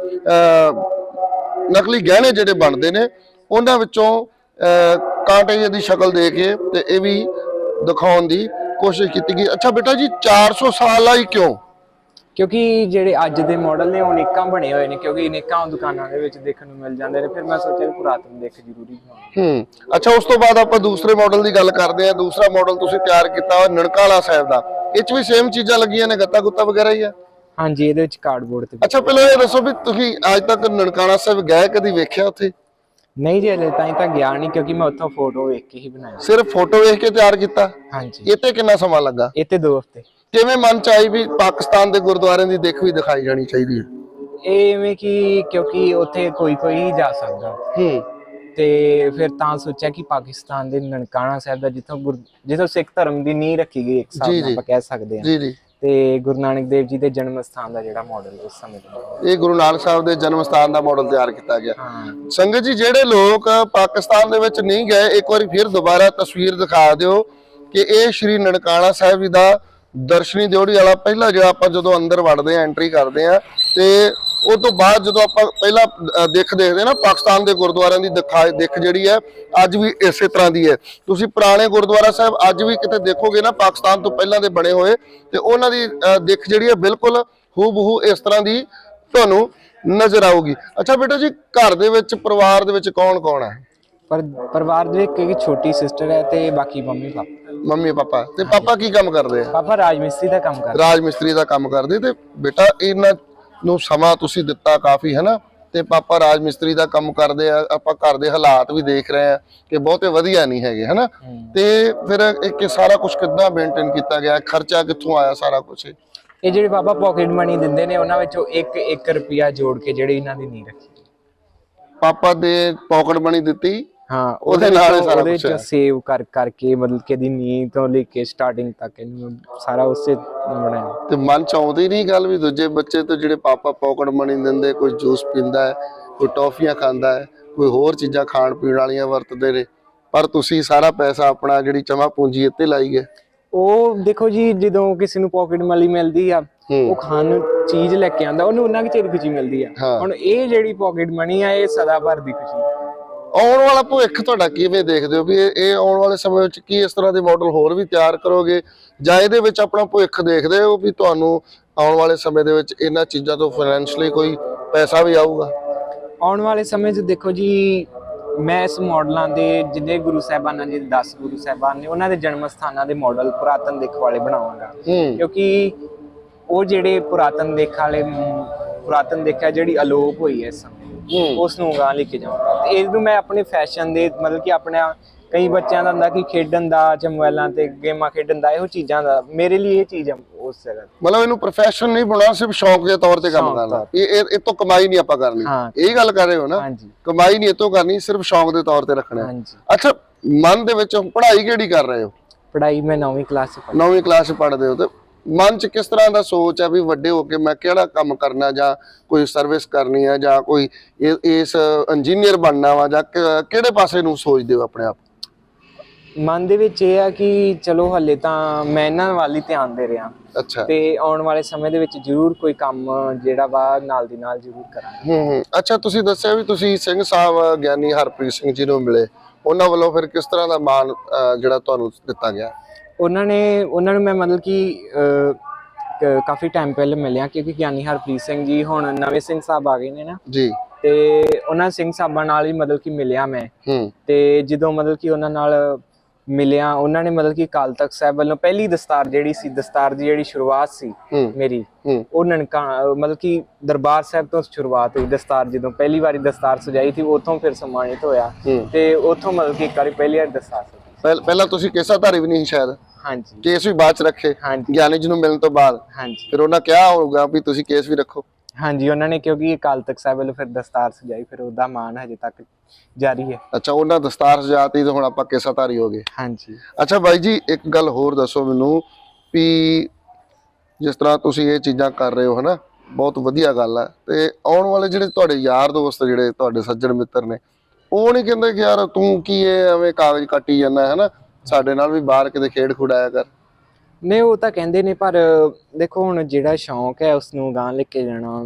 ਨਕਲੀ ਗਹਿਣੇ ਜਿਹੜੇ ਬਣਦੇ ਨੇ ਉਹਨਾਂ ਵਿੱਚੋਂ ਕਾਂਟੇ ਦੀ ਸ਼ਕਲ ਦੇ ਕੇ ਤੇ ਇਹ ਵੀ ਦਿਖਾਉਣ ਦੀ ਕੋਸ਼ਿਸ਼ ਕੀਤੀ ਗਈ। ਅੱਛਾ ਬੇਟਾ ਜੀ 400 ਸਾਲ ਆ ਹੀ ਕਿਉਂ? ਕਿਉਂਕਿ ਜਿਹੜੇ ਅੱਜ ਦੇ ਮਾਡਲ ਨੇ ਉਹ ਨਿੱਕਾਂ ਬਣੇ ਹੋਏ ਨੇ ਕਿਉਂਕਿ ਨਿੱਕਾਂ ਦੁਕਾਨਾਂ ਦੇ ਵਿੱਚ ਦੇਖਣ ਨੂੰ ਮਿਲ ਜਾਂਦੇ ਨੇ। ਫਿਰ ਮੈਂ ਸੋਚਿਆ ਵੀ ਪੁਰਾਤਨ ਦੇਖ ਜ਼ਰੂਰੀ ਹੈ ਹੂੰ ਅੱਛਾ ਉਸ ਤੋਂ ਬਾਅਦ ਆਪਾਂ ਦੂਸਰੇ ਮਾਡਲ ਦੀ ਗੱਲ ਕਰਦੇ ਆ ਦੂਸਰਾ ਮਾਡਲ ਤੁਸੀਂ ਤਿਆਰ ਕੀਤਾ ਨਨਕਾਣਾ ਸਾਹਿਬ ਦਾ। ਇਹ ਚ ਵੀ ਸੇਮ ਚੀਜ਼ਾਂ ਲੱਗੀਆਂ ਨੇ ਗੱਤਾ ਗੁੱਤਾ ਵਗੈਰਾ ਹੀ ਆ? ਹਾਂਜੀ ਇਹਦੇ ਵਿੱਚ ਕਾਰਡਬੋਰਡ ਤੇ ਅੱਛਾ ਪਹਿਲਾਂ ਇਹ ਦੱਸੋ ਵੀ ਤੁਸੀਂ ਅੱਜ ਤੱਕ ਨਨਕਾਣਾ ਸਾਹਿਬ ਗਏ ਕਦੀ ਵੇਖਿਆ ਉੱਥੇ? ਨਹੀਂ ਜੀ ਹਲੇ ਤਾਈਂ ਤਾਂ ਗਿਆ ਨਹੀਂ ਕਿਉਂਕਿ ਮੈਂ ਉੱਥੋਂ ਫੋਟੋ ਵੇਖ ਕੇ ਹੀ ਬਣਾਇਆ। ਸਿਰਫ ਫੋਟੋ ਵੇਖ ਕੇ ਤਿਆਰ ਕੀਤਾ? ਹਾਂਜੀ। ਇਹ ਤੇ ਕਿੰਨਾ ਸਮਾਂ ਲੱਗਾ? ਇਹ ਤੇ ਹਫ਼ਤੇ। ਕਿਵੇਂ ਮਨ ਚ ਆਈ ਵੀ ਪਾਕਿਸਤਾਨ ਦੇ ਗੁਰਦੁਆਰਿਆਂ ਦੀ ਦੇਖ ਵੀ ਦਿਖਾਈ ਜਾਣੀ ਚਾਹੀਦੀ ਹੈ? ਇਹ ਐਵੇਂ ਕਿ ਕਿਉਂਕਿ ਉੱਥੇ ਕੋਈ ਕੋਈ ਹੀ ਜਾ ਸਕਦਾ। ਹੂੰ। ਤੇ ਫਿਰ ਤਾਂ ਸੋਚਿਆ ਕਿ ਪਾਕਿਸਤਾਨ ਦੇ ਨਨਕਾਣਾ ਸਾਹਿਬ ਦਾ ਜਿੱਥੋਂ ਜਿੱਥੋਂ ਸਿੱਖ ਧਰਮ ਦੀ ਨੀਂਹ ਰੱਖੀ ਗਈ ਇੱਕ ਹਿਸਾਬ ਨਾਲ। ਆਪਾਂ ਕਹਿ ਸਕਦੇ ਹਾਂ। ਜੀ ਜੀ। ਤੇ ਗੁਰੂ ਨਾਨਕ ਦੇਵ ਜੀ ਦੇ ਜਨਮ ਸਥਾਨ ਦਾ ਜਿਹੜਾ ਮਾਡਲ ਉਸ ਸਮੇਂ ਦਾ ਇਹ ਗੁਰੂ ਨਾਨਕ ਸਾਹਿਬ ਦੇ ਜਨਮ ਸਥਾਨ ਦਾ ਮਾਡਲ ਤਿਆਰ ਕੀਤਾ ਗਿਆ। ਸੰਗਤ ਜੀ ਜਿਹੜੇ ਲੋਕ ਪਾਕਿਸਤਾਨ ਦੇ ਵਿੱਚ ਨਹੀਂ ਗਏ ਇੱਕ ਵਾਰੀ ਫਿਰ ਦੁਬਾਰਾ ਤਸਵੀਰ ਦਿਖਾ ਦਿਓ ਕਿ ਇਹ ਸ਼੍ਰੀ ਨਨਕਾਣਾ ਸਾਹਿਬ ਜੀ ਦਾ ਦਰਸ਼ਨੀ ਦਿਉੜੀ ਵਾਲਾ ਪਹਿਲਾ ਜਿਹੜਾ ਆਪਾਂ ਜਦੋਂ ਅੰਦਰ ਵੜਦੇ ਆ ਐਂਟਰੀ ਕਰਦੇ ਆ ਤੇ ਉਹ ਤੋਂ ਬਾਅਦ ਜਦੋਂ ਆਪਾਂ ਪਹਿਲਾਂ ਦਿੱਖ ਦੇਖਦੇ ਨਾ ਪਾਕਿਸਤਾਨ ਦੇ ਗੁਰਦੁਆਰਿਆਂ ਦੀ ਦਿਖਾਈ ਦਿੱਖ ਜਿਹੜੀ ਹੈ ਅੱਜ ਵੀ ਇਸੇ ਤਰ੍ਹਾਂ ਦੀ ਹੈ। ਤੁਸੀਂ ਪੁਰਾਣੇ ਗੁਰਦੁਆਰਾ ਸਾਹਿਬ ਅੱਜ ਵੀ ਕਿਤੇ ਦੇਖੋਗੇ ਨਾ ਪਾਕਿਸਤਾਨ ਤੋਂ ਪਹਿਲਾਂ ਦੇ ਬਣੇ ਹੋਏ ਤੇ ਉਹਨਾਂ ਦੀ ਦਿੱਖ ਜਿਹੜੀ ਹੈ ਬਿਲਕੁਲ ਹੂਬਹੂ ਇਸ ਤਰ੍ਹਾਂ ਦੀ ਤੁਹਾਨੂੰ ਨਜ਼ਰ ਆਊਗੀ। ਅੱਛਾ ਬੇਟਾ ਜੀ ਘਰ ਦੇ ਵਿੱਚ ਪਰਿਵਾਰ ਦੇ ਵਿੱਚ ਕੌਣ ਕੌਣ ਹੈ? ਪਰ ਪਰਿਵਾਰ ਦੇ ਵਿੱਚ ਇੱਕ ਛੋਟੀ ਸਿਸਟਰ ਹੈ ਤੇ ਬਾਕੀ ਮੰਮੀ ਪਾਪਾ। Mummy papa. ਤੇ ਪਾਪਾ ਕੀ ਕੰਮ ਕਰਦੇ ਆ? ਪਾਪਾ ਰਾਜ ਮਿਸਤਰੀ ਦਾ ਕੰਮ ਕਰਦੇ। ਰਾਜ ਮਿਸਤਰੀ ਦਾ ਕੰਮ ਕਰਦੇ ਤੇ ਬੇਟਾ ਇਹਨਾਂ ਨੂੰ ਸਮਾਂ ਤੁਸੀਂ ਦਿੱਤਾ ਕਾਫੀ ਹੈ ਨਾ ਤੇ ਪਾਪਾ ਰਾਜ ਮਿਸਤਰੀ ਦਾ ਕੰਮ ਕਰਦੇ ਆ ਆਪਾਂ ਘਰ ਦੇ ਹਾਲਾਤ ਵੀ ਦੇਖ ਰਹੇ ਆ ਕਿ ਬਹੁਤੇ ਵਧੀਆ ਨਹੀਂ ਹੈਗੇ ਹੈ ਨਾ ਹੂੰ। ਤੇ ਫਿਰ ਇਹ ਕਿ ਸਾਰਾ ਕੁਝ ਕਿੱਦਾਂ ਮੇਨਟੇਨ ਕੀਤਾ ਗਿਆ? ਖਰਚਾ ਕਿੱਥੋਂ ਆਇਆ ਸਾਰਾ ਕੁਝ ਇਹ ਜਿਹੜੇ ਪਾਪਾ ਪਾਕਟ ਮਨੀ ਦਿੰਦੇ ਨੇ ਉਹਨਾਂ ਵਿੱਚੋਂ 1 1 ਰੁਪਿਆ ਜੋੜ ਕੇ ਜਿਹੜੀ ਇਹਨਾਂ ਦੀ ਨੀਂਹ ਰੱਖੀ। ਪਾਪਾ ਦੇ ਪਾਕਟ ਮਨੀ ਦਿੱਤੀ ਹਾਂ ਉਹਦੇ ਨਾਲ ਹੀ ਸਾਰਾ ਕੁਛ ਹੈ। ਸੇਵ ਕਰ ਕਰਕੇ ਮਤਲਬ ਕਿ ਇਹਦੀ ਨੀਂਹ ਤੋਂ ਲੈ ਕੇ ਸਟਾਰਟਿੰਗ ਤੱਕ ਇਹਨੂੰ ਸਾਰਾ ਉਸੇ ਬਣਾਇਆ ਤੇ ਮਨ ਚ ਆਉਂਦੀ ਨਹੀਂ ਗੱਲ ਵੀ ਦੂਜੇ ਬੱਚੇ ਤੋਂ ਜਿਹੜੇ ਪਾਪਾ ਪਾਕਟ ਮਨੀ ਦਿੰਦੇ ਕੋਈ ਜੂਸ ਪੀਂਦਾ ਹੈ ਕੋਈ ਟੌਫੀਆਂ ਖਾਂਦਾ ਹੈ ਕੋਈ ਹੋਰ ਚੀਜ਼ਾਂ ਖਾਣ ਪੀਣ ਵਾਲੀਆਂ ਵਰਤਦੇ ਨੇ ਪਰ ਤੁਸੀਂ ਸਾਰਾ ਪੈਸਾ ਆਪਣਾ ਜਿਹੜੀ ਜਮਾ ਪੂੰਜੀ ਇੱਥੇ ਲਾਈ ਹੈ ਉਹ ਦੇਖੋ ਜੀ ਜਦੋਂ ਕਿਸੇ ਨੂੰ ਪਾਕਟ ਮਨੀ ਮਿਲਦੀ ਆ ਉਹ ਖਾਣ ਨੂੰ ਚੀਜ਼ ਲੈ ਕੇ ਆਂਦਾ ਉਹਨੂੰ ਉਹਨਾਂ ਕਿ ਚਿਰ ਖੁਸ਼ੀ ਮਿਲਦੀ ਆ। ਹੁਣ ਇਹ ਜਿਹੜੀ ਪਾਕਟ ਮਨੀ ਆ ਇਹ ਸਦਾ ਭਰ ਦੀ ਖੁਸ਼ੀ ਆ। ਆਉਣ ਵਾਲਾ ਭਵਿੱਖ ਤੁਹਾਡਾ ਕਿਵੇਂ ਦੇਖਦੇ ਹੋ? ਵੀ ਇਹ ਇਹ ਆਉਣ ਵਾਲੇ ਸਮੇਂ ਵਿੱਚ ਕੀ ਇਸ ਤਰ੍ਹਾਂ ਦੇ ਮਾਡਲ ਹੋਰ ਵੀ ਤਿਆਰ ਕਰੋਗੇ? ਜਾਂ ਇਹਦੇ ਵਿੱਚ ਆਪਣਾ ਭਵਿੱਖ ਦੇਖਦੇ ਹੋ ਵੀ ਤੁਹਾਨੂੰ ਆਉਣ ਵਾਲੇ ਸਮੇਂ ਦੇ ਵਿੱਚ ਇਹਨਾਂ ਚੀਜ਼ਾਂ ਤੋਂ ਫਾਈਨੈਂਸ਼ਲੀ ਕੋਈ ਪੈਸਾ ਵੀ ਆਊਗਾ? ਆਉਣ ਵਾਲੇ ਸਮੇਂ 'ਚ ਦੇਖੋ ਜੀ ਮੈਂ ਇਸ ਮਾਡਲਾਂ ਦੇ ਜਿੰਨੇ ਗੁਰੂ ਸਾਹਿਬਾਨਾਂ ਜੀ 10 ਗੁਰੂ ਸਾਹਿਬਾਨ ਨੇ ਉਹਨਾਂ ਦੇ ਜਨਮ ਸਥਾਨਾਂ ਦੇ ਮਾਡਲ ਪੁਰਾਤਨ ਦੇਖ ਵਾਲੇ ਬਣਾਵਾਂਗਾ। ਕਿਉਂਕਿ ਉਹ ਜਿਹੜੇ ਪੁਰਾਤਨ ਦੇਖ ਵਾਲੇ ਪੁਰਾਤਨ ਦੇਖਿਆ ਜਿਹੜੀ ਅਲੋਪ ਹੋਈ ਹੈ ਇਸ ਸਮੇਂ। ਉਸ ਨੂੰ ਗਾਂ ਲੈ ਕੇ ਜਾਵਾਂਗਾ ਤੇ ਇਹਨੂੰ ਮੈਂ ਆਪਣੇ ਫੈਸ਼ਨ ਦੇ ਮਤਲਬ ਕਿ ਆਪਣਾ ਕਈ ਬੱਚਿਆਂ ਦਾ ਹੁੰਦਾ ਕਿ ਖੇਡਣ ਦਾ ਜਾਂ ਮੋਬਾਈਲਾਂ ਤੇ ਗੇਮਾਂ ਖੇਡਣ ਦਾ ਇਹੋ ਚੀਜ਼ਾਂ ਦਾ ਮੇਰੇ ਲਈ ਇਹ ਚੀਜ਼ ਉਸ ਜਗ੍ਹਾ। ਮਤਲਬ ਇਹਨੂੰ ਪ੍ਰੋਫੈਸ਼ਨ ਨਹੀਂ ਬਣਾਉਣਾ ਸਿਰਫ ਸ਼ੌਕ ਦੇ ਤੌਰ ਤੇ ਕੰਮ ਕਰਨਾ। ਇਹ ਇਹ ਤੋਂ ਕਮਾਈ ਨਹੀਂ ਆਪਾਂ ਕਰਨੀ। ਇਹੀ ਗੱਲ ਕਰ ਰਹੇ ਹੋ ਨਾ। ਕਮਾਈ ਨਹੀਂ ਇਹ ਤੋਂ ਕਰਨੀ ਸਿਰਫ ਸ਼ੌਕ ਦੇ ਤੌਰ ਤੇ ਰੱਖਣਾ। ਅੱਛਾ ਮਨ ਦੇ ਵਿੱਚ ਪੜ੍ਹਾਈ ਕਿਹੜੀ ਕਰ ਰਹੇ ਹੋ? ਪੜ੍ਹਾਈ ਮੈਂ 9ਵੀਂ ਕਲਾਸ ਚ ਪੜ੍ਹੀ। ਨੌਵੀਂ ਕਲਾਸ ਚ ਪੜ੍ਹਦੇ ਹੋ ਤੇ ਮਨ ਚ ਕਿਸ ਤਰ੍ਹਾਂ ਦਾ ਸੋਚ ਹੈ ਵੀ ਵੱਡੇ ਹੋ ਕੇ ਮੈਂ ਕਿਹੜਾ ਕੰਮ ਕਰਨਾ ਜਾਂ ਕੋਈ ਸਰਵਿਸ ਕਰਨੀ ਹੈ ਜਾਂ ਕੋਈ ਇਸ ਇੰਜੀਨੀਅਰ ਬਣਨਾ ਵਾ ਜਾਂ ਕਿਹੜੇ ਪਾਸੇ ਨੂੰ ਸੋਚਦੇ ਹੋ ਆਪਣੇ ਆਪ? ਮਨ ਦੇ ਵਿੱਚ ਇਹ ਆ ਕਿ ਚਲੋ ਹੱਲੇ ਤਾਂ ਮੈਂ ਇਹਨਾਂ ਵੱਲ ਹੀ ਧਿਆਨ ਦੇ ਰਿਹਾ। ਅੱਛਾ। ਤੇ ਆਉਣ ਵਾਲੇ ਸਮੇਂ ਦੇ ਵਿੱਚ ਜ਼ਰੂਰ ਕੋਈ ਕੰਮ ਜਿਹੜਾ ਵਾ ਨਾਲ ਦੀ ਨਾਲ ਜ਼ਰੂਰ ਕਰਾਂਗੇ। ਹੂੰ ਹੂੰ। ਅੱਛਾ ਤੁਸੀਂ ਦੱਸਿਆ ਵੀ ਤੁਸੀਂ ਸਿੰਘ ਸਾਹਿਬ ਗਿਆਨੀ ਹਰਪ੍ਰੀਤ ਸਿੰਘ ਜੀ ਨੂੰ ਮਿਲੇ। ਉਹਨਾਂ ਵੱਲੋਂ ਫਿਰ ਕਿਸ ਤਰ੍ਹਾਂ ਦਾ ਅਹ, ਜਿਹੜਾ ਤੁਹਾਨੂੰ ਦਿੱਤਾ ਗਿਆ? ਉਹਨਾਂ ਨੇ ਉਹਨਾਂ ਨੂੰ ਮੈਂ ਮਤਲਬ ਕਿ ਕਾਫੀ ਟਾਈਮ ਪਹਿਲੇ ਮਿਲਿਆ ਕਿਉਂਕਿ ਗਿਆਨੀ ਹਰਪ੍ਰੀਤ ਸਿੰਘ ਜੀ ਹੁਣ ਨਵੇਂ ਸਿੰਘ ਸਾਹਿਬ ਆ ਗਏ ਨੇ ਨਾ। ਜੀ। ਤੇ ਉਹਨਾਂ ਸਿੰਘ ਸਾਹਿਬਾਂ ਨਾਲ ਹੀ ਮਤਲਬ ਕਿ ਮਿਲਿਆ ਮੈਂ। ਹੂੰ। ਤੇ ਜਦੋਂ ਮਤਲਬ ਕਿ ਉਹਨਾਂ ਨਾਲ ਮਿਲਿਆ ਉਹਨਾਂ ਨੇ ਮਤਲਬ ਕਿ ਅਕਾਲ ਤਖਤ ਸਾਹਿਬ ਵੱਲੋਂ ਪਹਿਲੀ ਦਸਤਾਰ ਜਿਹੜੀ ਸੀ ਦਸਤਾਰ ਦੀ ਜਿਹੜੀ ਸ਼ੁਰੂਆਤ ਸੀ ਮੇਰੀ ਉਹ ਨਨਕਾ ਮਤਲਬ ਕਿ ਦਰਬਾਰ ਸਾਹਿਬ ਤੋਂ ਸ਼ੁਰੂਆਤ ਹੋਈ ਦਸਤਾਰ ਜਦੋਂ ਪਹਿਲੀ ਵਾਰੀ ਦਸਤਾਰ ਸਜਾਈ ਸੀ ਉਥੋਂ ਫਿਰ ਸਨਮਾਨਿਤ ਹੋਇਆ। ਤੇ ਉਥੋਂ ਮਤਲਬ ਕਿ ਇੱਕ ਵਾਰੀ ਪਹਿਲੀ ਵਾਰੀ ਦਸਤਾਰ ਪਹਿਲ- ਤੁਸੀਂ ਕੇਸਾਧਾਰੀ ਵੀ ਨਹੀਂ ਸ਼ਾਇਦ? ਹਾਂਜੀ। ਕੇਸ ਵੀ ਬਾਅਦ ਚ ਰੱਖੇ ਹਾਂਜੀ। ਗਿਆਨੀ ਜੀ ਨੂੰ ਮਿਲਣ ਤੋਂ ਬਾਅਦ। ਹਾਂਜੀ। ਫਿਰ ਉਹਨਾਂ ਕਿਹਾ ਹੋਊਗਾ ਵੀ ਤੁਸੀਂ ਕੇਸ ਵੀ ਰੱਖੋ। ਹਾਂਜੀ ਉਹਨਾਂ ਨੇ ਕਿਉਂਕਿ ਅਕਾਲ ਤਖਤ ਸਾਹਿਬ ਵੱਲੋਂ ਫਿਰ ਦਸਤਾਰ ਸਜਾਈ ਫਿਰ ਉਹਦਾ ਮਾਨ ਹਜੇ ਤੱਕ ਜਾਰੀ ਹੈ। ਅੱਛਾ ਉਹਨਾਂ ਦਸਤਾਰ ਸਜਾਤੀ ਤੇ ਹੁਣ ਆਪਾਂ ਕੇਸਾਧਾਰੀ ਹੋ ਗਏ। ਹਾਂਜੀ। ਅੱਛਾ ਬਾਈ ਜੀ ਇੱਕ ਗੱਲ ਹੋਰ ਦੱਸੋ ਮੈਨੂੰ ਵੀ ਜਿਸ ਤਰ੍ਹਾਂ ਤੁਸੀਂ ਇਹ ਚੀਜ਼ਾਂ ਕਰ ਰਹੇ ਹੋ ਹਨਾ ਬਹੁਤ ਵਧੀਆ ਗੱਲ ਹੈ ਤੇ ਆਉਣ ਵਾਲੇ ਜਿਹੜੇ ਤੁਹਾਡੇ ਯਾਰ ਦੋਸਤ ਜਿਹੜੇ ਤੁਹਾਡੇ ਸੱਜਣ ਮਿੱਤਰ ਨੇ ਉਹ ਨਹੀਂ ਕਹਿੰਦੇ ਕਿ ਯਾਰ ਤੂੰ ਕੀ ਇਹ ਐਵੇਂ ਕਾਗਜ਼ ਕੱਟੀ ਜਾਂਦਾ ਹੈ ਹਨਾ ਸਾਡੇ ਨਾਲ ਵੀ ਬਾਹਰ ਕਿਤੇ ਖੇਡ ਖੁਡਾਇਆ ਕਰ। ਨਹੀਂ ਉਹ ਤਾਂ ਕਹਿੰਦੇ ਨੇ ਪਰ ਦੇਖੋ ਹੁਣ ਜਿਹੜਾ ਸ਼ੌਂਕ ਹੈ ਉਸ ਨੂੰ ਗਾਂ ਲੈ ਕੇ ਜਾਣਾ।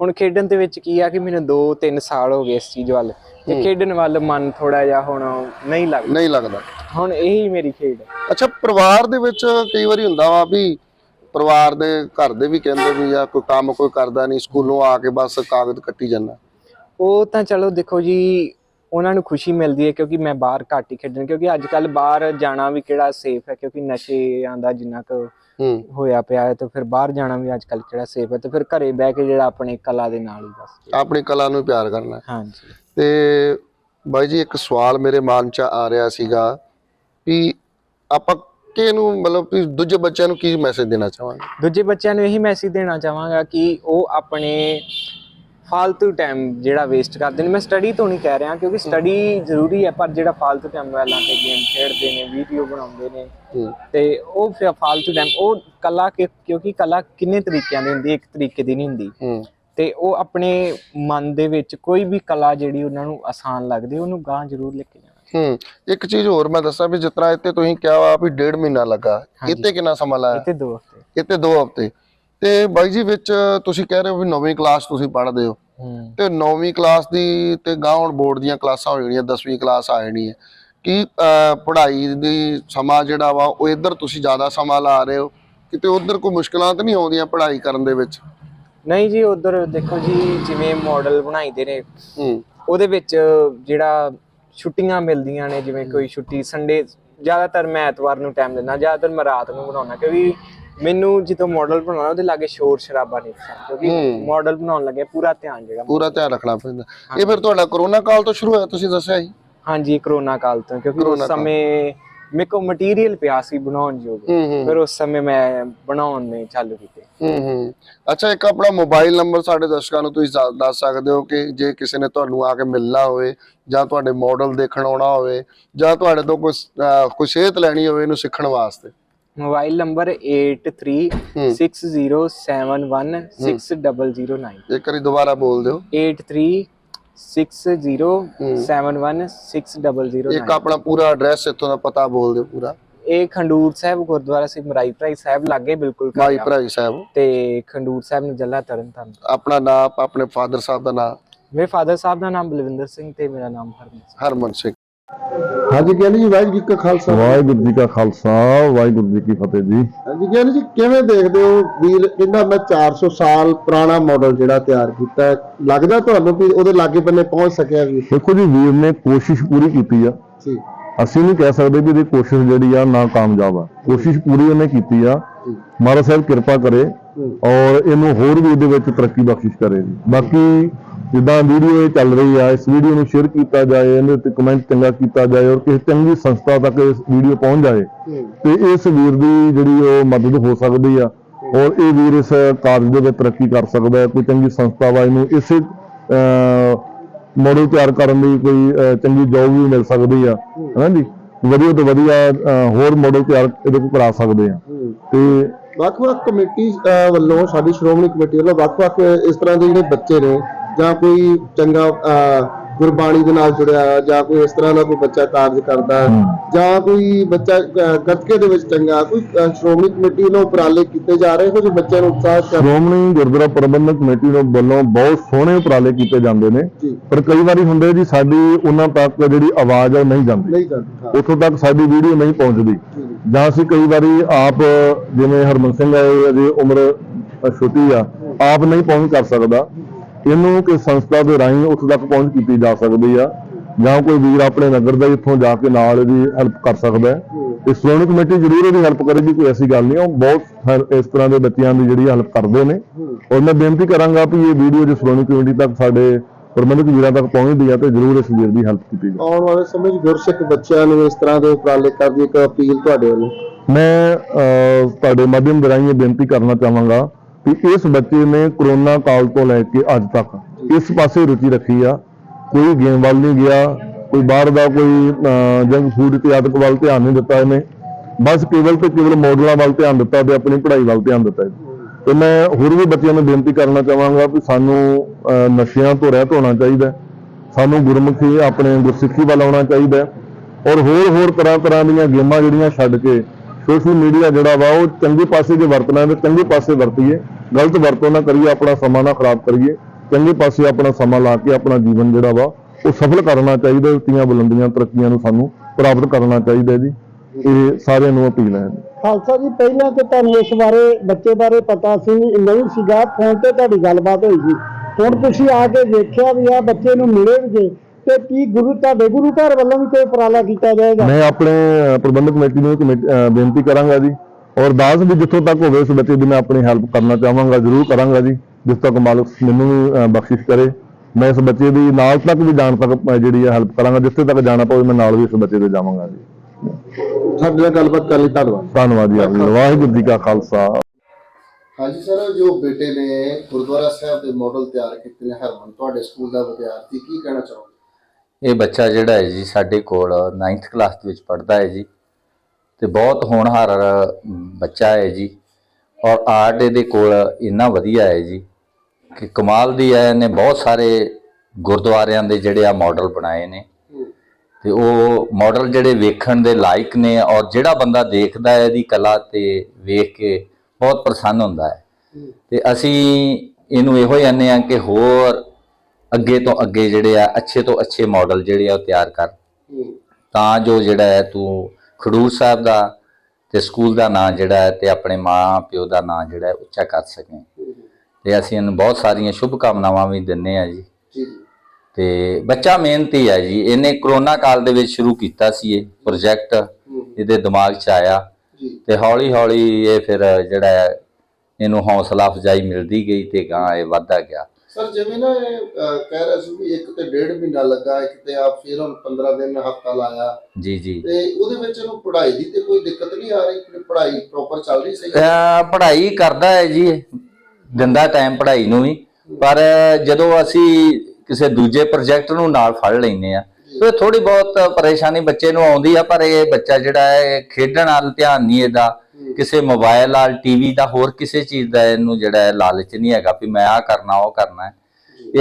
ਹੁਣ ਖੇਡਣ ਦੇ ਵਿੱਚ ਕੀ ਆ ਕਿ ਮੈਨੂੰ 2-3 ਸਾਲ ਹੋ ਗਏ ਇਸ ਚੀਜ਼ ਵੱਲ। ਤੇ ਖੇਡਣ ਵੱਲ ਮਨ ਥੋੜਾ ਜਿਹਾ ਹੁਣ ਨਹੀਂ ਲੱਗਦਾ। ਨਹੀਂ ਲੱਗਦਾ। ਹੁਣ ਇਹੀ ਮੇਰੀ ਖੇਡ ਹੈ। ਅੱਛਾ ਪਰਿਵਾਰ ਦੇ ਵਿੱਚ ਕਈ ਵਾਰੀ ਹੁੰਦਾ ਵਾ ਵੀ ਪਰਿਵਾਰ ਦੇ ਘਰ ਦੇ ਵੀ ਕਹਿੰਦੇ ਵੀ ਆ ਕੋਈ ਕੰਮ ਕੋਈ ਕਰਦਾ ਨਹੀਂ ਸਕੂਲੋਂ ਆ ਕੇ ਬਸ ਕਾਗਜ਼ ਕੱਟੀ ਜਾਂਦਾ। ਉਹ ਤਾਂ ਚਲੋ ਦੇਖੋ ਜੀ ਉਹਨਾਂ ਨੂੰ ਖੁਸ਼ੀ ਮਿਲਦੀ ਹੈ ਕਿਉਂਕਿ ਮੈਂ ਬਾਹਰ ਘੱਟ ਹੀ ਖੇਡਣ ਕਿਉਂਕਿ ਅੱਜ ਕੱਲ ਬਾਹਰ ਜਾਣਾ ਵੀ ਕਿਹੜਾ ਸੇਫ ਹੈ ਕਿਉਂਕਿ ਨਸ਼ੇ ਦਾ ਜਿੰਨਾ ਕੁ ਹੋਇਆ ਪਿਆ ਹੈ ਤੇ ਫਿਰ ਬਾਹਰ ਜਾਣਾ ਵੀ ਅੱਜ ਕੱਲ ਕਿਹੜਾ ਸੇਫ ਹੈ ਤੇ ਫਿਰ ਘਰੇ ਬਹਿ ਕੇ ਜਿਹੜਾ ਆਪਣੇ ਕਲਾ ਦੇ ਨਾਲ ਹੀ ਬਸ। ਆਪਣੀ ਕਲਾ ਨੂੰ ਪਿਆਰ ਕਰਨਾ। ਹਾਂਜੀ। ਤੇ ਬਾਈ ਜੀ ਇੱਕ ਸਵਾਲ ਮੇਰੇ ਮਨ 'ਚ ਆ ਰਿਹਾ ਸੀਗਾ ਵੀ ਆਪਾਂ ਕਿਹਨੂੰ ਮਤਲਬ ਵੀ ਦੂਜੇ ਬੱਚਿਆਂ ਨੂੰ ਕੀ ਮੈਸੇਜ ਦੇਣਾ ਚਾਹਾਂਗੇ? ਦੂਜੇ ਬੱਚਿਆਂ ਨੂੰ ਇਹੀ ਮੈਸੇਜ ਦੇਣਾ ਚਾਹਾਂਗਾ ਕਿ ਉਹ ਆਪਣੇ ਫालतू ਟਾਈਮ ਜਿਹੜਾ ਵੇਸਟ ਕਰਦੇ ਨੇ ਮੈਂ ਸਟੱਡੀ ਤੋਂ ਨਹੀਂ ਕਹਿ ਰਿਹਾ ਕਿਉਂਕਿ ਸਟੱਡੀ ਜ਼ਰੂਰੀ ਹੈ ਪਰ ਜਿਹੜਾ ਫालतू ਟਾਈਮ ਮੋਬਾਈਲਾਂ ਤੇ ਗੇਮ ਖੇਡਦੇ ਨੇ ਵੀਡੀਓ ਬਣਾਉਂਦੇ ਨੇ ਤੇ ਉਹ ਫਿਰ ਫालतू ਟਾਈਮ ਉਹ ਕਲਾ ਕਿਉਂਕਿ ਕਲਾ ਕਿੰਨੇ ਤਰੀਕਿਆਂ ਦੀ ਹੁੰਦੀ ਇੱਕ ਤਰੀਕੇ ਦੀ ਨਹੀਂ ਹੁੰਦੀ। ਤੇ ਉਹ ਆਪਣੇ ਮਨ ਦੇ ਵਿੱਚ ਕੋਈ ਵੀ ਕਲਾ ਜਿਹੜੀ ਉਹਨਾਂ ਨੂੰ ਆਸਾਨ ਲੱਗਦੀ ਉਹਨੂੰ ਗਾਂ ਜ਼ਰੂਰ ਲੈ ਕੇ ਜਾਣਾ। ਹੂੰ ਇੱਕ ਚੀਜ਼ ਹੋਰ ਮੈਂ ਦੱਸਾਂ ਵੀ ਜਿਤਨਾ ਇੱਥੇ ਤੁਸੀਂ ਕਿਹਾ ਵਾ ਵੀ ਡੇਢ ਮਹੀਨਾ ਲੱਗਾ ਇੱਥੇ ਕਿੰਨਾ ਸਮਾਂ ਲਾਇਆ? ਇੱਥੇ 2 ਹਫ਼ਤੇ। ਇੱਥੇ 2 ਹਫ਼ਤੇ। ਤੇ ਬਾਈ ਜੀ ਵਿੱਚ ਤੁਸੀਂ ਕਹਿ ਰਹੇ ਹੋ ਵੀ ਨੌਵੀਂ ਕਲਾਸ ਤੁਸੀਂ ਪੜ੍ਹਦੇ ਹੋ। ਤੇ ਨੌਵੀਂ ਕਲਾਸ ਦੀ ਤੇ ਗਾਂ ਹੁਣ ਬੋਰਡ ਦੀਆਂ ਕਲਾਸਾਂ ਹੋ ਜਾਣੀਆਂ 10ਵੀਂ ਕਲਾਸ ਆ ਜਾਣੀ ਹੈ। ਕੀ ਪੜ੍ਹਾਈ ਦੀ ਸਮਾਂ ਜਿਹੜਾ ਵਾ ਉਹ ਇੱਧਰ ਤੁਸੀਂ ਜ਼ਿਆਦਾ ਸਮਾਂ ਲਾ ਰਹੇ ਹੋ? ਕਿਤੇ ਉੱਧਰ ਕੋਈ ਮੁਸ਼ਕਲਾਂ ਤਾਂ ਨਹੀਂ ਆਉਂਦੀਆਂ ਪੜ੍ਹਾਈ ਕਰਨ ਦੇ ਵਿੱਚ? ਨਹੀਂ ਜੀ ਉਧਰ ਦੇਖੋ ਜੀ ਜਿਵੇਂ ਮਾਡਲ ਬਣਾਈਦੇ ਨੇ ਹੂੰ। ਉਹਦੇ ਵਿੱਚ ਜਿਹੜਾ ਛੁੱਟੀਆਂ ਮਿਲਦੀਆਂ ਨੇ ਜਿਵੇਂ ਕੋਈ ਛੁੱਟੀ ਸੰਡੇ ਜ਼ਿਆਦਾਤਰ ਮੈਂ ਐਤਵਾਰ ਨੂੰ ਟਾਈਮ ਦਿੰਦਾ ਜ਼ਿਆਦਾਤਰ ਮੈਂ ਰਾਤ ਨੂੰ ਬਣਾਉਣਾ ਕਿਉਂਕਿ ਮੈਨੂੰ ਜਦੋਂ ਮਾਡਲ ਬਣਾਉਣਾ ਉਹਦੇ ਲਾਗੇ ਸ਼ੋਰ ਸ਼ਰਾਬਾ ਨਹੀਂ ਪਸੰਦ ਕਿਉਂਕਿ। ਮਾਡਲ ਬਣਾਉਣ ਲੱਗੇ ਪੂਰਾ ਧਿਆਨ ਜਿਹੜਾ ਪੂਰਾ ਧਿਆਨ ਰੱਖਣਾ ਪੈਂਦਾ। ਇਹ ਫਿਰ ਤੁਹਾਡਾ ਕਰੋਨਾ ਕਾਲ ਤੋਂ ਸ਼ੁਰੂ ਹੋਇਆ ਤੁਸੀਂ ਦੱਸਿਆ ਸੀ ਹਾਂਜੀ ਕਰੋਨਾ ਕਾਲ ਤੋਂ ਕਿਉਂਕਿ ਉਸ। ਸਮੇਂ ਮੇਰੇ ਕੋਲ ਮਟੀਰੀਅਲ ਪਿਆ ਸੀ ਬਣਾਉਣ ਯੋਗ। ਫਿਰ ਉਸ ਸਮੇਂ ਮੈਂ ਬਣਾਉਣ ਨੇ ਚਾਲੂ ਕੀਤੇ। ਹੂੰ ਹੂੰ। ਅੱਛਾ ਇੱਕ ਆਪਣਾ ਮੋਬਾਈਲ ਨੰਬਰ ਸਾਡੇ ਦਰਸ਼ਕਾਂ ਨੂੰ ਤੁਸੀਂ ਦੱਸ ਸਕਦੇ ਹੋ ਕਿ ਜੇ ਕਿਸੇ ਨੇ ਤੁਹਾਨੂੰ ਆ ਕੇ ਮਿਲਣਾ ਹੋਵੇ ਜਾਂ ਤੁਹਾਡੇ ਮਾਡਲ ਦੇਖਣ ਆਉਣਾ ਹੋਵੇ ਜਾਂ ਤੁਹਾਡੇ ਤੋਂ ਕੋਈ ਕੋਈ ਸੇਧ ਲੈਣੀ ਹੋਵੇ ਇਹਨੂੰ ਸਿੱਖਣ ਵਾਸਤੇ। ਮੋਬਾਈਲ ਨੰਬਰ 8360716009 ਇੱਕ ਵਾਰੀ ਦੁਬਾਰਾ ਬੋਲ ਦਿਓ। 8360716009 ਇੱਕ ਆਪਣਾ ਪੂਰਾ ਐਡਰੈਸ ਇੱਥੋਂ ਦਾ ਪਤਾ ਬੋਲ ਦਿਓ ਪੂਰਾ। ਇਹ ਖੰਡੂਰ ਸਾਹਿਬ ਗੁਰਦੁਆਰਾ ਸਿੰਘ ਮਰਾਈ ਭਾਈ ਸਾਹਿਬ ਲਾਗੇ ਬਿਲਕੁਲ ਆ। ਭਰਾਈ ਸਾਹਿਬ। ਤੇ ਖੰਡੂਰ ਸਾਹਿਬ ਨੂੰ ਜੱਲਾ ਤਰਨ ਤਾਰਨ। ਆਪਣਾ ਨਾਮ ਆਪਣੇ ਫਾਦਰ ਸਾਹਿਬ ਦਾ ਨਾਮ। ਮੇਰੇ ਫਾਦਰ ਸਾਹਿਬ ਦਾ ਨਾਮ ਬਲਵਿੰਦਰ ਸਿੰਘ ਤੇ ਮੇਰਾ ਨਾਮ ਹਰਮਨ ਸਿੰਘ। ਹਰਮਨ ਸਿੰਘ। ਹਾਂਜੀ ਗਿਆਨੀ ਜੀ ਵਾਹਿਗੁਰੂ ਜੀ ਕਾ ਖਾਲਸਾ। ਵਾਹਿਗੁਰੂ ਜੀ ਕਾ ਖਾਲਸਾ ਵਾਹਿਗੁਰੂ ਜੀ ਕੀ ਫਤਿਹ ਜੀ। ਹਾਂਜੀ ਗਿਆਨੀ ਜੀ ਕਿਵੇਂ ਦੇਖਦੇ ਹੋ ਵੀਰ ਇਹਨਾਂ ਮੈਂ 400 ਸਾਲ ਪੁਰਾਣਾ ਮਾਡਲ ਜਿਹੜਾ ਤਿਆਰ ਕੀਤਾ ਹੈ ਲੱਗਦਾ ਤੁਹਾਨੂੰ ਵੀ ਉਹਦੇ ਲਾਗੇ ਬੰਨੇ ਪਹੁੰਚ ਸਕਿਆ ਵੀ? ਦੇਖੋ ਜੀ ਵੀਰ ਨੇ ਕੋਸ਼ਿਸ਼ ਪੂਰੀ ਕੀਤੀ ਆ। ਜੀ। ਅਸੀਂ ਨਹੀਂ ਕਹਿ ਸਕਦੇ ਵੀ ਇਹਦੀ ਕੋਸ਼ਿਸ਼ ਜਿਹੜੀ ਆ ਨਾ ਕਾਮਯਾਬ ਆ। ਕੋਸ਼ਿਸ਼ ਪੂਰੀ ਉਹਨੇ ਕੀਤੀ ਆ। ਮਹਾਰਾਜ ਸਾਹਿਬ ਕਿਰਪਾ ਕਰੇ ਔਰ ਇਹਨੂੰ ਹੋਰ ਵੀ ਇਹਦੇ ਵਿੱਚ ਤਰੱਕੀ ਬਖਸ਼ਿਸ਼ ਕਰੇ। ਜੀ ਬਾਕੀ ਜਿੱਦਾਂ ਵੀਡੀਓ ਇਹ ਚੱਲ ਰਹੀ ਆ ਇਸ ਵੀਡੀਓ ਨੂੰ ਸ਼ੇਅਰ ਕੀਤਾ ਜਾਏ ਇਹਦੇ ਉੱਤੇ ਕਮੈਂਟ ਚੰਗਾ ਕੀਤਾ ਜਾਏ ਔਰ ਕਿਸੇ ਚੰਗੀ ਸੰਸਥਾ ਤੱਕ ਇਸ ਵੀਡੀਓ ਪਹੁੰਚ ਜਾਏ ਤੇ ਇਸ ਵੀਰ ਦੀ ਜਿਹੜੀ ਉਹ ਮਦਦ ਹੋ ਸਕਦੀ ਆ ਔਰ ਇਹ ਵੀਰ ਇਸ ਕਾਰਜ ਦੇ ਵਿੱਚ ਤਰੱਕੀ ਕਰ ਸਕਦਾ ਹੈ ਕੋਈ ਚੰਗੀ ਸੰਸਥਾ ਵਾ ਇਹਨੂੰ ਇਸੇ ਮੋਡਲ ਤਿਆਰ ਕਰਨ ਲਈ ਕੋਈ ਚੰਗੀ ਜੌਬ ਵੀ ਮਿਲ ਸਕਦੀ ਆ ਹੈਨਾ ਜੀ? ਵਧੀਆ ਤੋਂ ਵਧੀਆ ਹੋਰ ਮਾਡਲ ਤਿਆਰ ਇਹਦੇ ਕੋਲ ਕਰਾ ਸਕਦੇ ਆ। ਤੇ ਵੱਖ-ਵੱਖ ਕਮੇਟੀ ਵੱਲੋਂ ਸਾਡੀ ਸ਼੍ਰੋਮਣੀ ਕਮੇਟੀ ਵੱਲੋਂ ਵੱਖ-ਵੱਖ ਇਸ ਤਰ੍ਹਾਂ ਦੇ ਜਿਹੜੇ ਬੱਚੇ ਨੇ ਜਾਂ ਕੋਈ ਚੰਗਾ ਗੁਰਬਾਣੀ ਦੇ ਨਾਲ ਜੁੜਿਆ ਜਾਂ ਕੋਈ ਇਸ ਤਰ੍ਹਾਂ ਦਾ ਕੋਈ ਬੱਚਾ ਕਾਰਜ ਕਰਦਾ। ਜਾਂ ਕੋਈ ਬੱਚਾ ਗੱਤਕੇ ਦੇ ਵਿੱਚ ਚੰਗਾ ਕੋਈ ਸ਼੍ਰੋਮਣੀ ਕਮੇਟੀ ਵੱਲੋਂ ਉਪਰਾਲੇ ਕੀਤੇ ਜਾ ਰਹੇ ਕੁਝ ਬੱਚਿਆਂ ਨੂੰ ਉਤਸ਼ਾਹਿਤ ਕਰ ਸ਼੍ਰੋਮਣੀ ਗੁਰਦੁਆਰਾ ਪ੍ਰਬੰਧਕ ਕਮੇਟੀ ਦੇ ਵੱਲੋਂ ਬਹੁਤ ਸੋਹਣੇ ਉਪਰਾਲੇ ਕੀਤੇ ਜਾਂਦੇ ਨੇ। ਪਰ ਕਈ ਵਾਰੀ ਹੁੰਦੇ ਜੀ ਸਾਡੀ ਉਹਨਾਂ ਤੱਕ ਜਿਹੜੀ ਆਵਾਜ਼ ਆ ਨਹੀਂ ਜਾਂਦੀ। ਨਹੀਂ ਜਾਂਦੀ ਉੱਥੋਂ ਤੱਕ ਸਾਡੀ ਵੀਡੀਓ ਨਹੀਂ ਪਹੁੰਚਦੀ। ਜੀ, ਅਸੀਂ ਕਈ ਵਾਰੀ ਆਪ ਜਿਵੇਂ ਹਰਮਨ ਸਿੰਘ ਇਹ ਅਜੇ ਉਮਰ ਛੋਟੀ ਆ ਆਪ ਨਹੀਂ ਪਹੁੰਚ ਕਰ ਸਕਦਾ। ਇਹਨੂੰ ਕਿ ਸੰਸਥਾ ਦੇ ਰਾਹੀਂ ਉੱਥੇ ਤੱਕ ਪਹੁੰਚ ਕੀਤੀ ਜਾ ਸਕਦੀ ਆ ਜਾਂ ਕੋਈ ਵੀਰ ਆਪਣੇ ਨਗਰ ਦਾ ਇੱਥੋਂ ਜਾ ਕੇ ਨਾਲ ਇਹਦੀ ਹੈਲਪ ਕਰ ਸਕਦਾ ਹੈ। ਇਹ ਸ਼੍ਰੋਮਣੀ ਕਮੇਟੀ ਜ਼ਰੂਰ ਇਹਦੀ ਹੈਲਪ ਕਰੇਗੀ ਕੋਈ ਐਸੀ ਗੱਲ ਨਹੀਂ ਉਹ ਬਹੁਤ ਇਸ ਤਰ੍ਹਾਂ ਦੇ ਬੱਚਿਆਂ ਦੀ ਜਿਹੜੀ ਹੈਲਪ ਕਰਦੇ ਨੇ। ਔਰ ਮੈਂ ਬੇਨਤੀ ਕਰਾਂਗਾ ਵੀ ਇਹ ਵੀਡੀਓ ਜੇ ਸ਼੍ਰੋਮਣੀ ਕਮੇਟੀ ਤੱਕ ਸਾਡੇ ਪ੍ਰਬੰਧਕ ਵੀਰਾਂ ਤੱਕ ਪਹੁੰਚਦੀ ਹੈ ਤੇ ਜ਼ਰੂਰ ਇਸ ਵੀਰ ਦੀ ਹੈਲਪ ਕੀਤੀ ਜਾਵੇ। ਆਉਣ ਵਾਲੇ ਸਮੇਂ 'ਚ ਗੁਰਸਿੱਖ ਬੱਚਿਆਂ ਨੂੰ ਇਸ ਤਰ੍ਹਾਂ ਦੇ ਉਪਰਾਲੇ ਕਰਦੀ ਇੱਕ ਅਪੀਲ ਤੁਹਾਡੇ ਵੱਲੋਂ। ਮੈਂ ਤੁਹਾਡੇ ਮਾਧਿਅਮ ਦੇ ਰਾਹੀਂ ਇਹ ਬੇਨਤੀ ਕਰਨਾ ਚਾਹਾਂਗਾ ਕਿ ਇਸ ਬੱਚੇ ਨੇ ਕਰੋਨਾ ਕਾਲ ਤੋਂ ਲੈ ਕੇ ਅੱਜ ਤੱਕ ਇਸ ਪਾਸੇ ਰੁਚੀ ਰੱਖੀ ਆ। ਕੋਈ ਗੇਮ ਵੱਲ ਨਹੀਂ ਗਿਆ ਕੋਈ ਬਾਹਰ ਦਾ ਕੋਈ ਜੰਕ ਫੂਡ ਤੇ ਆਦਿਕ ਵੱਲ ਧਿਆਨ ਨਹੀਂ ਦਿੱਤਾ ਇਹਨੇ। ਬਸ ਕੇਵਲ ਤੇ ਕੇਵਲ ਮਾਡਲਾਂ ਵੱਲ ਧਿਆਨ ਦਿੱਤਾ ਤੇ ਆਪਣੀ ਪੜ੍ਹਾਈ ਵੱਲ ਧਿਆਨ ਦਿੱਤਾ ਤੇ ਮੈਂ ਹੋਰ ਵੀ ਬੱਚਿਆਂ ਨੂੰ ਬੇਨਤੀ ਕਰਨਾ ਚਾਹਾਂਗਾ ਕਿ ਸਾਨੂੰ ਅਹ, ਨਸ਼ਿਆਂ ਤੋਂ ਰਹਿਤ ਹੋਣਾ ਚਾਹੀਦਾ ਸਾਨੂੰ ਗੁਰਮੁਖੀ ਆਪਣੇ ਗੁਰਸਿੱਖੀ ਵੱਲ ਆਉਣਾ ਚਾਹੀਦਾ ਔਰ ਹੋਰ ਹੋਰ ਤਰ੍ਹਾਂ ਤਰ੍ਹਾਂ ਦੀਆਂ ਗੇਮਾਂ ਜਿਹੜੀਆਂ ਛੱਡ ਕੇ ਸੋਸ਼ਲ ਮੀਡੀਆ ਜਿਹੜਾ ਵਾ, ਉਹ ਚੰਗੇ ਪਾਸੇ ਜੇ ਵਰਤਣਾ ਤੇ ਚੰਗੇ ਪਾਸੇ ਵਰਤੀਏ। ਗਲਤ ਵਰਤੋਂ ਨਾ ਕਰੀਏ, ਆਪਣਾ ਸਮਾਂ ਨਾ ਖਰਾਬ ਕਰੀਏ। ਚੰਗੇ ਪਾਸੇ ਆਪਣਾ ਸਮਾਂ ਲਾ ਕੇ, ਆਪਣਾ ਜੀਵਨ ਜਿਹੜਾ ਵਾ, ਉਹ ਸਫਲ ਕਰਨਾ ਚਾਹੀਦਾ ਉੱਚੀਆਂ ਬੁਲੰਦੀਆਂ, ਤਰੱਕੀਆਂ ਨੂੰ ਸਾਨੂੰ ਪ੍ਰਾਪਤ ਕਰਨਾ ਚਾਹੀਦਾ ਜੀ। ਇਹ ਸਾਰਿਆਂ ਨੂੰ ਅਪੀਲ ਹੈ। ਖਾਲਸਾ ਜੀ, ਪਹਿਲਾਂ ਤੇ ਤੁਹਾਨੂੰ ਇਸ ਬਾਰੇ, ਬੱਚੇ ਬਾਰੇ ਪਤਾ ਸੀ ਨਹੀਂ ਸੀਗਾ। ਫੋਨ ਤੇ ਤੁਹਾਡੀ ਗੱਲਬਾਤ ਹੋਈ ਸੀ। ਹੁਣ ਤੁਸੀਂ ਆ ਕੇ ਵੇਖਿਆ ਵੀ ਆ, ਬੱਚੇ ਨੂੰ ਮਿਲੇ ਵੀ ਤੇ ਕੀ ਗੁਰੂ ਤੁਹਾਡੇ ਗੁਰੂ ਘਰ ਵੱਲੋਂ ਵੀ ਕੋਈ ਉਪਰਾਲਾ ਕੀਤਾ ਜਾਏਗਾ? ਮੈਂ ਆਪਣੇ ਪ੍ਰਬੰਧਕ ਕਮੇਟੀ ਨੂੰ ਕਮੇਟੀ- ਅਹ, ਬੇਨਤੀ ਕਰਾਂਗਾ ਜੀ। ਔਰ ਦਾਸ ਵੀ ਜਿੱਥੋਂ ਤੱਕ ਹੋਵੇ ਉਸ ਬੱਚੇ ਦੀ ਮੈਂ ਆਪਣੀ ਹੈਲਪ ਕਰਨਾ ਚਾਹਾਂਗਾ ਜ਼ਰੂਰ ਕਰਾਂਗਾ ਜੀ ਜਿਸ ਤੱਕ ਮਾਲਕ ਮੈਨੂੰ ਵੀ ਅਹ, ਬਖਸ਼ਿਸ਼ ਕਰੇ। ਮੈਂ ਇਸ ਬੱਚੇ ਦੀ ਨਾਲ ਤੱਕ ਵੀ ਜਾਣ ਤੱਕ ਅਹ, ਜਿਹੜੀ ਹੈ ਹੈਲਪ ਕਰਾਂਗਾ ਜਿੱਥੇ ਤੱਕ ਜਾਣਾ ਪਵੇ ਮੈਂ ਨਾਲ ਵੀ ਇਸ ਬੱਚੇ ਦੇ ਜਾਵਾਂਗਾ ਜੀ। ਸਾਡੇ ਨਾਲ ਗੱਲਬਾਤ ਕਰਨ ਲਈ ਧੰਨਵਾਦ। ਧੰਨਵਾਦ ਜੀ ਆਪ ਜੀ ਦਾ। ਵਾਹਿਗੁਰੂ ਜੀ ਕਾ ਖਾਲਸਾ। ਹਾਂਜੀ ਸਰ ਜੋ ਬੇਟੇ ਨੇ ਗੁਰਦੁਆਰਾ ਸਾਹਿਬ ਦੇ ਮਾਡਲ ਤਿਆਰ ਕੀਤੇ ਨੇ ਹਰਮਨ ਤੁਹਾਡੇ ਸਕੂਲ ਦਾ ਵਿਦਿਆਰਥੀ ਕੀ ਕਹਿਣਾ ਚਾਹੋਗੇ? ਇਹ ਬੱਚਾ ਜਿਹੜਾ ਹੈ ਜੀ ਸਾਡੇ ਕੋਲ 9th ਕਲਾਸ ਦੇ ਵਿੱਚ ਪੜ੍ਹਦਾ ਹੈ ਜੀ ਤੇ ਬਹੁਤ ਹੋਣਹਾਰ ਬੱਚਾ ਹੈ ਜੀ ਔਰ ਆਰਟ ਇਹਦੇ ਕੋਲ ਇੰਨਾ ਵਧੀਆ ਹੈ ਜੀ ਕਿ ਕਮਾਲ ਦੀ ਹੈ, ਇਹਨੇ ਬਹੁਤ ਸਾਰੇ ਗੁਰਦੁਆਰਿਆਂ ਦੇ ਜਿਹੜੇ ਆ ਮਾਡਲ ਬਣਾਏ ਨੇ ਤੇ ਉਹ ਮਾਡਲ ਜਿਹੜੇ ਵੇਖਣ ਦੇ ਲਾਇਕ ਨੇ ਔਰ ਜਿਹੜਾ ਬੰਦਾ ਦੇਖਦਾ ਹੈ ਇਹਦੀ ਕਲਾ ਤੇ ਵੇਖ ਕੇ ਬਹੁਤ ਪ੍ਰਸੰਨ ਹੁੰਦਾ ਹੈ। ਤੇ ਅਸੀਂ ਇਹਨੂੰ ਇਹੋ ਹੀ ਆਨੇ ਆ ਕਿ ਹੋਰ ਅੱਗੇ ਤੋਂ ਅੱਗੇ ਜਿਹੜੇ ਆ ਅੱਛੇ ਤੋਂ ਅੱਛੇ ਮਾਡਲ ਜਿਹੜੇ ਆ ਉਹ ਤਿਆਰ ਕਰ। ਤਾਂ ਜੋ ਜਿਹੜਾ ਹੈ ਤੂੰ ਖਡੂਰ ਸਾਹਿਬ ਦਾ ਤੇ ਸਕੂਲ ਦਾ ਨਾਂ ਜਿਹੜਾ ਹੈ ਤੇ ਆਪਣੇ ਮਾਂ ਪਿਓ ਦਾ ਨਾਂ ਜਿਹੜਾ ਹੈ ਉੱਚਾ ਕਰ ਸਕੇ। ਤੇ ਅਸੀਂ ਇਹਨੂੰ ਬਹੁਤ ਸਾਰੀਆਂ ਸ਼ੁਭ ਕਾਮਨਾਵਾਂ ਵੀ ਦਿੰਨੇ ਆ ਜੀ। ਤੇ ਬੱਚਾ ਮਿਹਨਤੀ ਹੈ ਜੀ। ਇਹਨੇ ਕਰੋਨਾ ਕਾਲ ਦੇ ਵਿੱਚ ਸ਼ੁਰੂ ਕੀਤਾ ਸੀ ਇਹ ਪ੍ਰੋਜੈਕਟ ਇਹਦੇ ਦਿਮਾਗ 'ਚ ਆਇਆ। ਤੇ ਹੌਲੀ ਹੌਲੀ ਇਹ ਫਿਰ ਜਿਹੜਾ ਇਹਨੂੰ ਹੌਸਲਾ ਅਫਜ਼ਾਈ ਮਿਲਦੀ ਗਈ ਤੇ ਗਾਂ ਇਹ ਵੱਧਦਾ ਗਿਆ। ਸਰ ਜਿਵੇਂ ਨਾ ਇਹ ਅਹ, ਕਹਿ ਰਿਹਾ ਸੀ ਵੀ ਇੱਕ ਤੇ ਡੇਢ ਮਹੀਨਾ ਲੱਗਾ ਇੱਕ ਤੇ ਆਪ ਫਿਰ ਹੁਣ 15 ਦਿਨ ਹਫਤਾ ਲਾਇਆ। ਜੀ ਜੀ। ਤੇ ਉਹਦੇ ਵਿੱਚ ਇਹਨੂੰ ਪੜ੍ਹਾਈ ਦੀ ਤੇ ਕੋਈ ਦਿੱਕਤ ਨਹੀਂ ਆ ਰਹੀ? ਆਪਣੀ ਪੜ੍ਹਾਈ ਪ੍ਰੋਪਰ ਚੱਲ ਰਹੀ ਸਹੀ? ਅਹ ਪੜ੍ਹਾਈ ਕਰਦਾ ਹੈ ਜੀ। ਇਹ। ਦਿੰਦਾ ਟਾਈਮ ਪੜ੍ਹਾਈ ਨੂੰ ਵੀ। ਪਰ ਜਦੋਂ ਅਸੀਂ ਕਿਸੇ ਦੂਜੇ ਪ੍ਰੋਜੈਕਟ ਨੂੰ ਨਾਲ ਫੜ ਲੈਂਦੇ ਆ ਤੇ ਥੋੜੀ ਬਹੁਤ ਪਰੇਸ਼ਾਨੀ ਬੱਚੇ ਨੂੰ ਆਉਂਦੀ ਆ ਪਰ ਇਹ ਬੱਚਾ ਜਿਹੜਾ ਹੈ ਇਹ ਖੇਡਣ ਵੱਲ ਧਿਆਨ ਨਹੀਂ ਇਹਦਾ। ਕਿਸੇ ਮੋਬਾਈਲ ਨਾਲ ਟੀਵੀ ਦਾ ਹੋਰ ਕਿਸੇ ਚੀਜ਼ ਦਾ ਇਹਨੂੰ ਜਿਹੜਾ ਹੈ ਲਾਲਚ ਨਹੀਂ ਹੈਗਾ ਵੀ ਮੈਂ ਆਹ ਕਰਨਾ ਉਹ ਕਰਨਾ ਹੈ।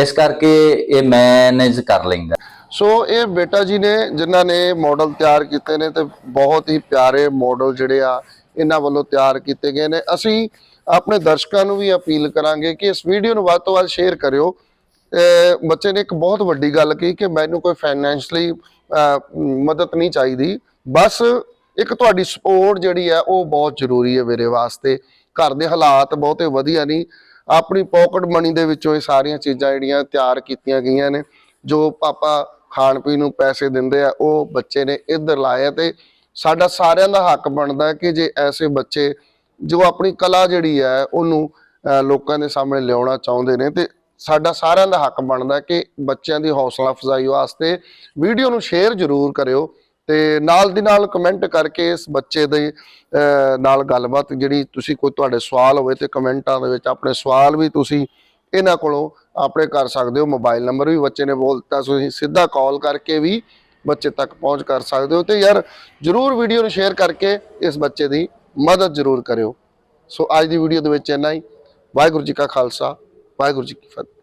ਇਸ ਕਰਕੇ ਇਹ ਮੈਨੇਜ ਕਰ ਲੈਂਦਾ। ਸੋ ਇਹ ਬੇਟਾ ਜੀ ਨੇ ਜਿਨ੍ਹਾਂ ਨੇ ਮਾਡਲ ਤਿਆਰ ਕੀਤੇ ਨੇ ਤੇ ਬਹੁਤ ਹੀ ਪਿਆਰੇ ਮਾਡਲ ਜਿਹੜੇ ਆ ਇਹਨਾਂ ਵੱਲੋਂ ਤਿਆਰ ਕੀਤੇ ਗਏ ਨੇ। ਅਸੀਂ ਆਪਣੇ ਦਰਸ਼ਕਾਂ ਨੂੰ ਵੀ ਅਪੀਲ ਕਰਾਂਗੇ ਕਿ ਇਸ ਵੀਡੀਓ ਨੂੰ ਵੱਧ ਤੋਂ ਵੱਧ ਸ਼ੇਅਰ ਕਰਿਓ। ਬੱਚੇ ਨੇ ਇੱਕ ਬਹੁਤ ਵੱਡੀ ਗੱਲ ਕਹੀ ਕਿ ਮੈਨੂੰ ਕੋਈ ਫਾਈਨੈਂਸ਼ਲੀ ਮਦਦ ਨਹੀਂ ਚਾਹੀਦੀ। ਬਸ ਇੱਕ ਤੁਹਾਡੀ ਸਪੋਰਟ ਜਿਹੜੀ ਹੈ ਉਹ ਬਹੁਤ ਜ਼ਰੂਰੀ ਹੈ ਮੇਰੇ ਵਾਸਤੇ। ਘਰ ਦੇ ਹਾਲਾਤ ਬਹੁਤੇ ਵਧੀਆ ਨਹੀਂ। ਆਪਣੀ ਪਾਕਟ ਮਨੀ ਦੇ ਵਿੱਚੋਂ ਇਹ ਸਾਰੀਆਂ ਚੀਜ਼ਾਂ ਜਿਹੜੀਆਂ ਤਿਆਰ ਕੀਤੀਆਂ ਗਈਆਂ ਨੇ। ਜੋ ਪਾਪਾ ਖਾਣ ਪੀਣ ਨੂੰ ਪੈਸੇ ਦਿੰਦੇ ਆ, ਉਹ ਬੱਚੇ ਨੇ ਇੱਧਰ ਲਾਇਆ ਤੇ ਸਾਡਾ ਸਾਰਿਆਂ ਦਾ ਹੱਕ ਬਣਦਾ ਕਿ ਜੇ ਐਸੇ ਬੱਚੇ ਜੋ ਆਪਣੀ ਕਲਾ ਜਿਹੜੀ ਹੈ ਉਹਨੂੰ ਲੋਕਾਂ ਦੇ ਸਾਹਮਣੇ ਲਿਆਉਣਾ ਚਾਹੁੰਦੇ ਨੇ ਤੇ ਸਾਡਾ ਸਾਰਿਆਂ ਦਾ ਹੱਕ ਬਣਦਾ ਕਿ ਬੱਚਿਆਂ ਦੀ ਹੌਸਲਾ ਅਫਜ਼ਾਈ ਵਾਸਤੇ ਵੀਡੀਓ ਨੂੰ ਸ਼ੇਅਰ ਜ਼ਰੂਰ ਕਰਿਓ। ਤੇ ਨਾਲ ਦੀ ਨਾਲ ਕਮੈਂਟ ਕਰਕੇ ਇਸ ਬੱਚੇ ਦੇ ਨਾਲ ਗੱਲਬਾਤ ਜਿਹੜੀ ਤੁਸੀਂ ਕੋਈ ਤੁਹਾਡੇ ਸਵਾਲ ਹੋਵੇ ਤੇ ਕਮੈਂਟਾਂ ਦੇ ਵਿੱਚ ਆਪਣੇ ਸਵਾਲ ਵੀ ਤੁਸੀਂ ਇਹਨਾਂ ਕੋਲੋਂ ਆਪਣੇ ਕਰ ਸਕਦੇ ਹੋ। ਮੋਬਾਈਲ ਨੰਬਰ ਵੀ ਬੱਚੇ ਨੇ ਬੋਲ ਦਿੱਤਾ, ਤੁਸੀਂ ਸਿੱਧਾ ਕਾਲ ਕਰਕੇ ਵੀ ਬੱਚੇ ਤੱਕ ਪਹੁੰਚ ਕਰ ਸਕਦੇ ਹੋ। ਤੇ ਯਾਰ ਜਰੂਰ ਵੀਡੀਓ ਨੂੰ ਸ਼ੇਅਰ ਕਰਕੇ ਇਸ ਬੱਚੇ ਦੀ ਮਦਦ ਜਰੂਰ ਕਰਿਓ। ਸੋ ਅੱਜ ਦੀ ਵੀਡੀਓ ਦੇ ਵਿੱਚ ਇੰਨਾ ਹੀ। ਵਾਹਿਗੁਰੂ ਜੀ ਕਾ ਖਾਲਸਾ, ਵਾਹਿਗੁਰੂ ਜੀ ਕੀ ਫਤਿਹ।